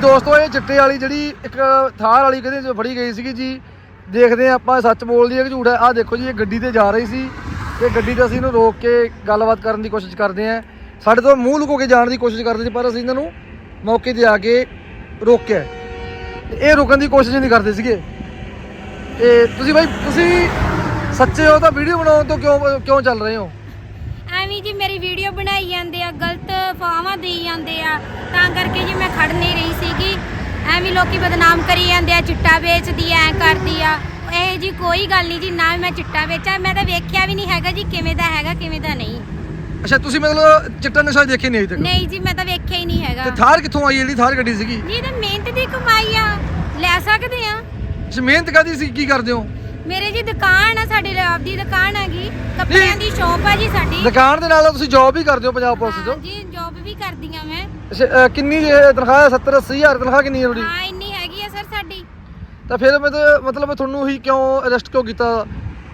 ਦੋਸਤੋ, ਇਹ ਚਿੱਟੇ ਵਾਲੀ ਜਿਹੜੀ ਇੱਕ ਥਾਰ ਵਾਲੀ ਕਹਿੰਦੇ ਜੋ ਫੜੀ ਗਈ ਸੀਗੀ ਜੀ, ਦੇਖਦੇ ਆ ਆਪਾਂ ਸੱਚ ਬੋਲਦੀ ਹੈ ਕਿ ਝੂਠ ਹੈ। ਆਹ ਦੇਖੋ ਜੀ, ਇਹ ਗੱਡੀ ਤੇ ਜਾ ਰਹੀ ਸੀ। ਤੇ ਗੱਡੀ ਤੇ ਅਸੀਂ ਇਹਨੂੰ ਰੋਕ ਕੇ ਗੱਲਬਾਤ ਕਰਨ ਦੀ ਕੋਸ਼ਿਸ਼ ਕਰਦੇ ਆ ਸਾਡੇ ਤੋਂ ਮੂੰਹ ਲੁਕੋ ਕੇ ਜਾਣ ਦੀ ਕੋਸ਼ਿਸ਼ ਕਰਦੇ ਸੀ, ਪਰ ਅਸੀਂ ਇਹਨਾਂ ਨੂੰ ਮੌਕੇ ਤੇ ਆ ਕੇ ਰੋਕਿਆ। ਤੇ ਇਹ ਰੁਕਣ ਦੀ ਕੋਸ਼ਿਸ਼ ਨਹੀਂ ਕਰਦੇ ਸੀਗੇ। ਤੇ ਤੁਸੀਂ ਬਾਈ, ਤੁਸੀਂ ਸੱਚੇ ਹੋ ਤਾਂ ਵੀਡੀਓ ਬਣਾਉਣ ਤੋਂ ਕਿਉਂ ਕਿਉਂ ਚੱਲ ਰਹੇ ਹੋ? ਐਵੇਂ ਜੀ ਮੇਰੀ ਵੀਡੀਓ ਬਣਾਈ ਜਾਂਦੇ ਆ ਗਲਤ ਫਾਵਾਂ ਦੇਈ ਜਾਂਦੇ ਆ ਤਾਂ ਕਰਕੇ ਜੀ ਮੈਂ ਖੜ ਨਹੀਂ ਰਹੀ ਸੀਗੀ। ਐਵੇਂ ਲੋਕੀ ਬਦਨਾਮ ਕਰੀ ਜਾਂਦੇ ਆ ਚਿੱਟਾ ਵੇਚਦੀ ਐ ਕਰਦੀ ਆ। ਇਹ ਜੀ ਕੋਈ ਗੱਲ ਨਹੀਂ ਜੀ ਨਾ ਮੈਂ ਚਿੱਟਾ ਵੇਚਾਂ ਮੈਂ ਤਾਂ ਵੇਖਿਆ ਵੀ ਨਹੀਂ ਹੈਗਾ ਜੀ ਕਿਵੇਂ ਦਾ ਹੈਗਾ ਕਿਵੇਂ ਦਾ ਨਹੀਂ। ਅੱਛਾ ਤੁਸੀਂ ਮਤਲਬ ਚਿੱਟਾ ਨਸ਼ਾ ਦੇਖੇ ਨਹੀਂ ਅਜੇ ਤੱਕ? ਨਹੀਂ ਜੀ ਮੈਂ ਤਾਂ ਵੇਖਿਆ ਹੀ ਨਹੀਂ ਹੈਗਾ। ਤੇ ਥਾਰ ਕਿੱਥੋਂ ਆਈ ਜਿਹੜੀ ਥਾਰ ਗੱਡੀ ਸੀਗੀ? ਜੀ ਇਹ ਤਾਂ ਮਿਹਨਤ ਦੀ ਕਮਾਈ ਆ ਲੈ ਸਕਦੇ ਆ। ਅੱਛਾ ਮਿਹਨਤ ਕਾਦੀ ਸੀ ਕੀ ਕਰਦੇ ਹੋ? ਮੇਰੇ ਜੀ ਦੁਕਾਨ ਆ ਸਾਡੀ ਆਪਦੀ ਦੁਕਾਨ ਹੈਗੀ ਕੱਪੜਿਆਂ ਦੀ ਸ਼ਾਪ ਆ ਜੀ ਸਾਡੀ। ਦੁਕਾਨ ਦੇ ਨਾਲ ਤੁਸੀਂ ਜੌਬ ਵੀ ਕਰਦੇ ਹੋ ਪੰਜਾਬ ਪੁਲਿਸ ਹਾਂ 'ਚ? ਜੀ ਜੌਬ ਵੀ ਕਰਦੀ ਆ ਮੈਂ। ਅੱਛਾ ਅਹ ਕਿੰਨੀ ਇਹ ਤਨਖਾਹ ਹੈ? 70 80 ਹਜ਼ਾਰ ਤਨਖਾਹ ਕਿੰਨੀ ਹੈ ਤੁਹਾਡੀ? ਹਾਂ ਇੰਨੀ ਹੈਗੀ ਆ ਸਰ ਸਾਡੀ। ਤਾਂ ਫਿਰ ਮਤਲਬ ਮਤਲਬ ਤੁਹਾਨੂੰ ਹੀ ਕਿਉਂ ਅਰੈਸਟ ਕਿਉਂ ਕੀਤਾ?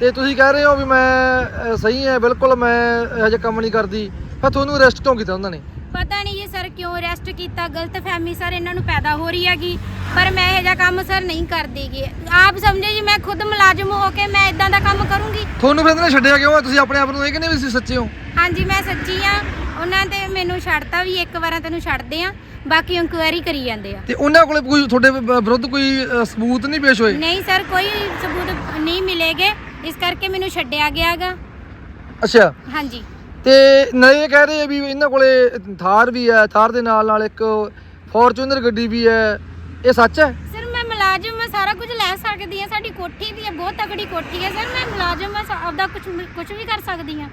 ਤੇ ਤੁਸੀਂ ਕਹਿ ਰਹੇ ਹੋ ਵੀ ਮੈਂ ਅਹ, ਸਹੀ ਹੈ ਬਿਲਕੁਲ ਮੈਂ ਇਹੋ ਜਿਹਾ ਕੰਮ ਨਹੀਂ ਕਰਦੀ। ਫਿਰ ਤੁਹਾਨੂੰ ਅਰੈਸਟ ਕਿਉਂ ਕੀਤਾ ਉਹਨਾਂ ਨੇ? ਪਤਾ ਨਹੀਂ ਸਰ ਕਿਉਂ ਅਰੈਸਟ ਕੀਤਾ? ਗਲਤ ਫਹਿਮੀ ਸਰ ਇਹਨਾਂ ਨੂੰ ਪੈਦਾ ਹੋ ਰਹੀ ਹੈਗੀ। ਪਰ ਮੈਂ ਇਹ ਜਿਹਾ ਕੰਮ ਸਰ ਨਹੀਂ ਕਰਦੀਗੀ। ਆਪ ਸਮਝੇ ਜੀ ਮੈਂ ਖੁਦ ਮੁਲਾਜ਼ਮ ਹੋ ਕੇ ਮੈਂ ਇਦਾਂ ਦਾ ਕੰਮ ਕਰੂੰਗੀ। ਤੁਹਾਨੂੰ ਫਿਰ ਇਹਨਾਂ ਨੇ ਛੱਡਿਆ ਕਿਉਂ? ਤੁਸੀਂ ਆਪਣੇ ਆਪ ਨੂੰ ਇਹ ਕਹਿੰਦੇ ਵੀ ਤੁਸੀਂ ਸੱਚੇ ਹੋ। ਹਾਂਜੀ ਮੈਂ ਸੱਚੀ ਆ। ਉਹਨਾਂ ਤੇ ਮੈਨੂੰ ਛੱਡਤਾ ਵੀ ਇੱਕ ਵਾਰਾਂ ਤੈਨੂੰ ਛੱਡਦੇ ਆ। ਬਾਕੀ ਇਨਕੁਆਇਰੀ ਕਰੀ ਜਾਂਦੇ ਆ। ਤੇ ਉਹਨਾਂ ਕੋਲੇ ਕੋਈ ਤੁਹਾਡੇ ਵ- ਵਿਰੁੱਧ ਕੋਈ ਸਬੂਤ ਨਹੀਂ ਪੇਸ਼ ਹੋਏ? ਨਹੀਂ ਸਰ ਕੋਈ ਸਬੂਤ ਨਹੀਂ ਮਿਲੇਗੇ। ਇਸ ਕਰਕੇ ਮੈਨੂੰ ਛੱਡਿਆ ਗਿਆਗਾ। ਅੱਛਾ। ਹਾਂਜੀ। ਤੇ ਨਾਲੇ ਇਹ ਕਹਿ ਰਹੇ ਆ ਵੀ ਇਹਨਾਂ ਕੋਲੇ ਥਾਰ ਵੀ ਹੈ ਥਾਰ ਦੇ ਨਾਲ ਨਾਲ ਇੱਕ ਫੋਰਚੂਨਰ ਗੱਡੀ ਵੀ ਹੈ। ਇਹ ਸੱਚ ਹੈ? ਸਰ ਮੈਂ ਮੁਲਾਜ਼ਮ ਆ ਸਾਰਾ ਕੁਝ ਲੈ ਸਕਦੀ ਆ ਸਾਡੀ ਕੋਠੀ ਵੀ ਹੈ ਬਹੁਤ ਤਕੜੀ ਕੋਠੀ ਹੈ। ਸਰ ਮੈਂ ਮੁਲਾਜ਼ਮ ਆ ਸਾ- ਆਪਦਾ ਕੁਝ ਕੁਝ ਵੀ ਕਰ ਸਕਦੀ ਆ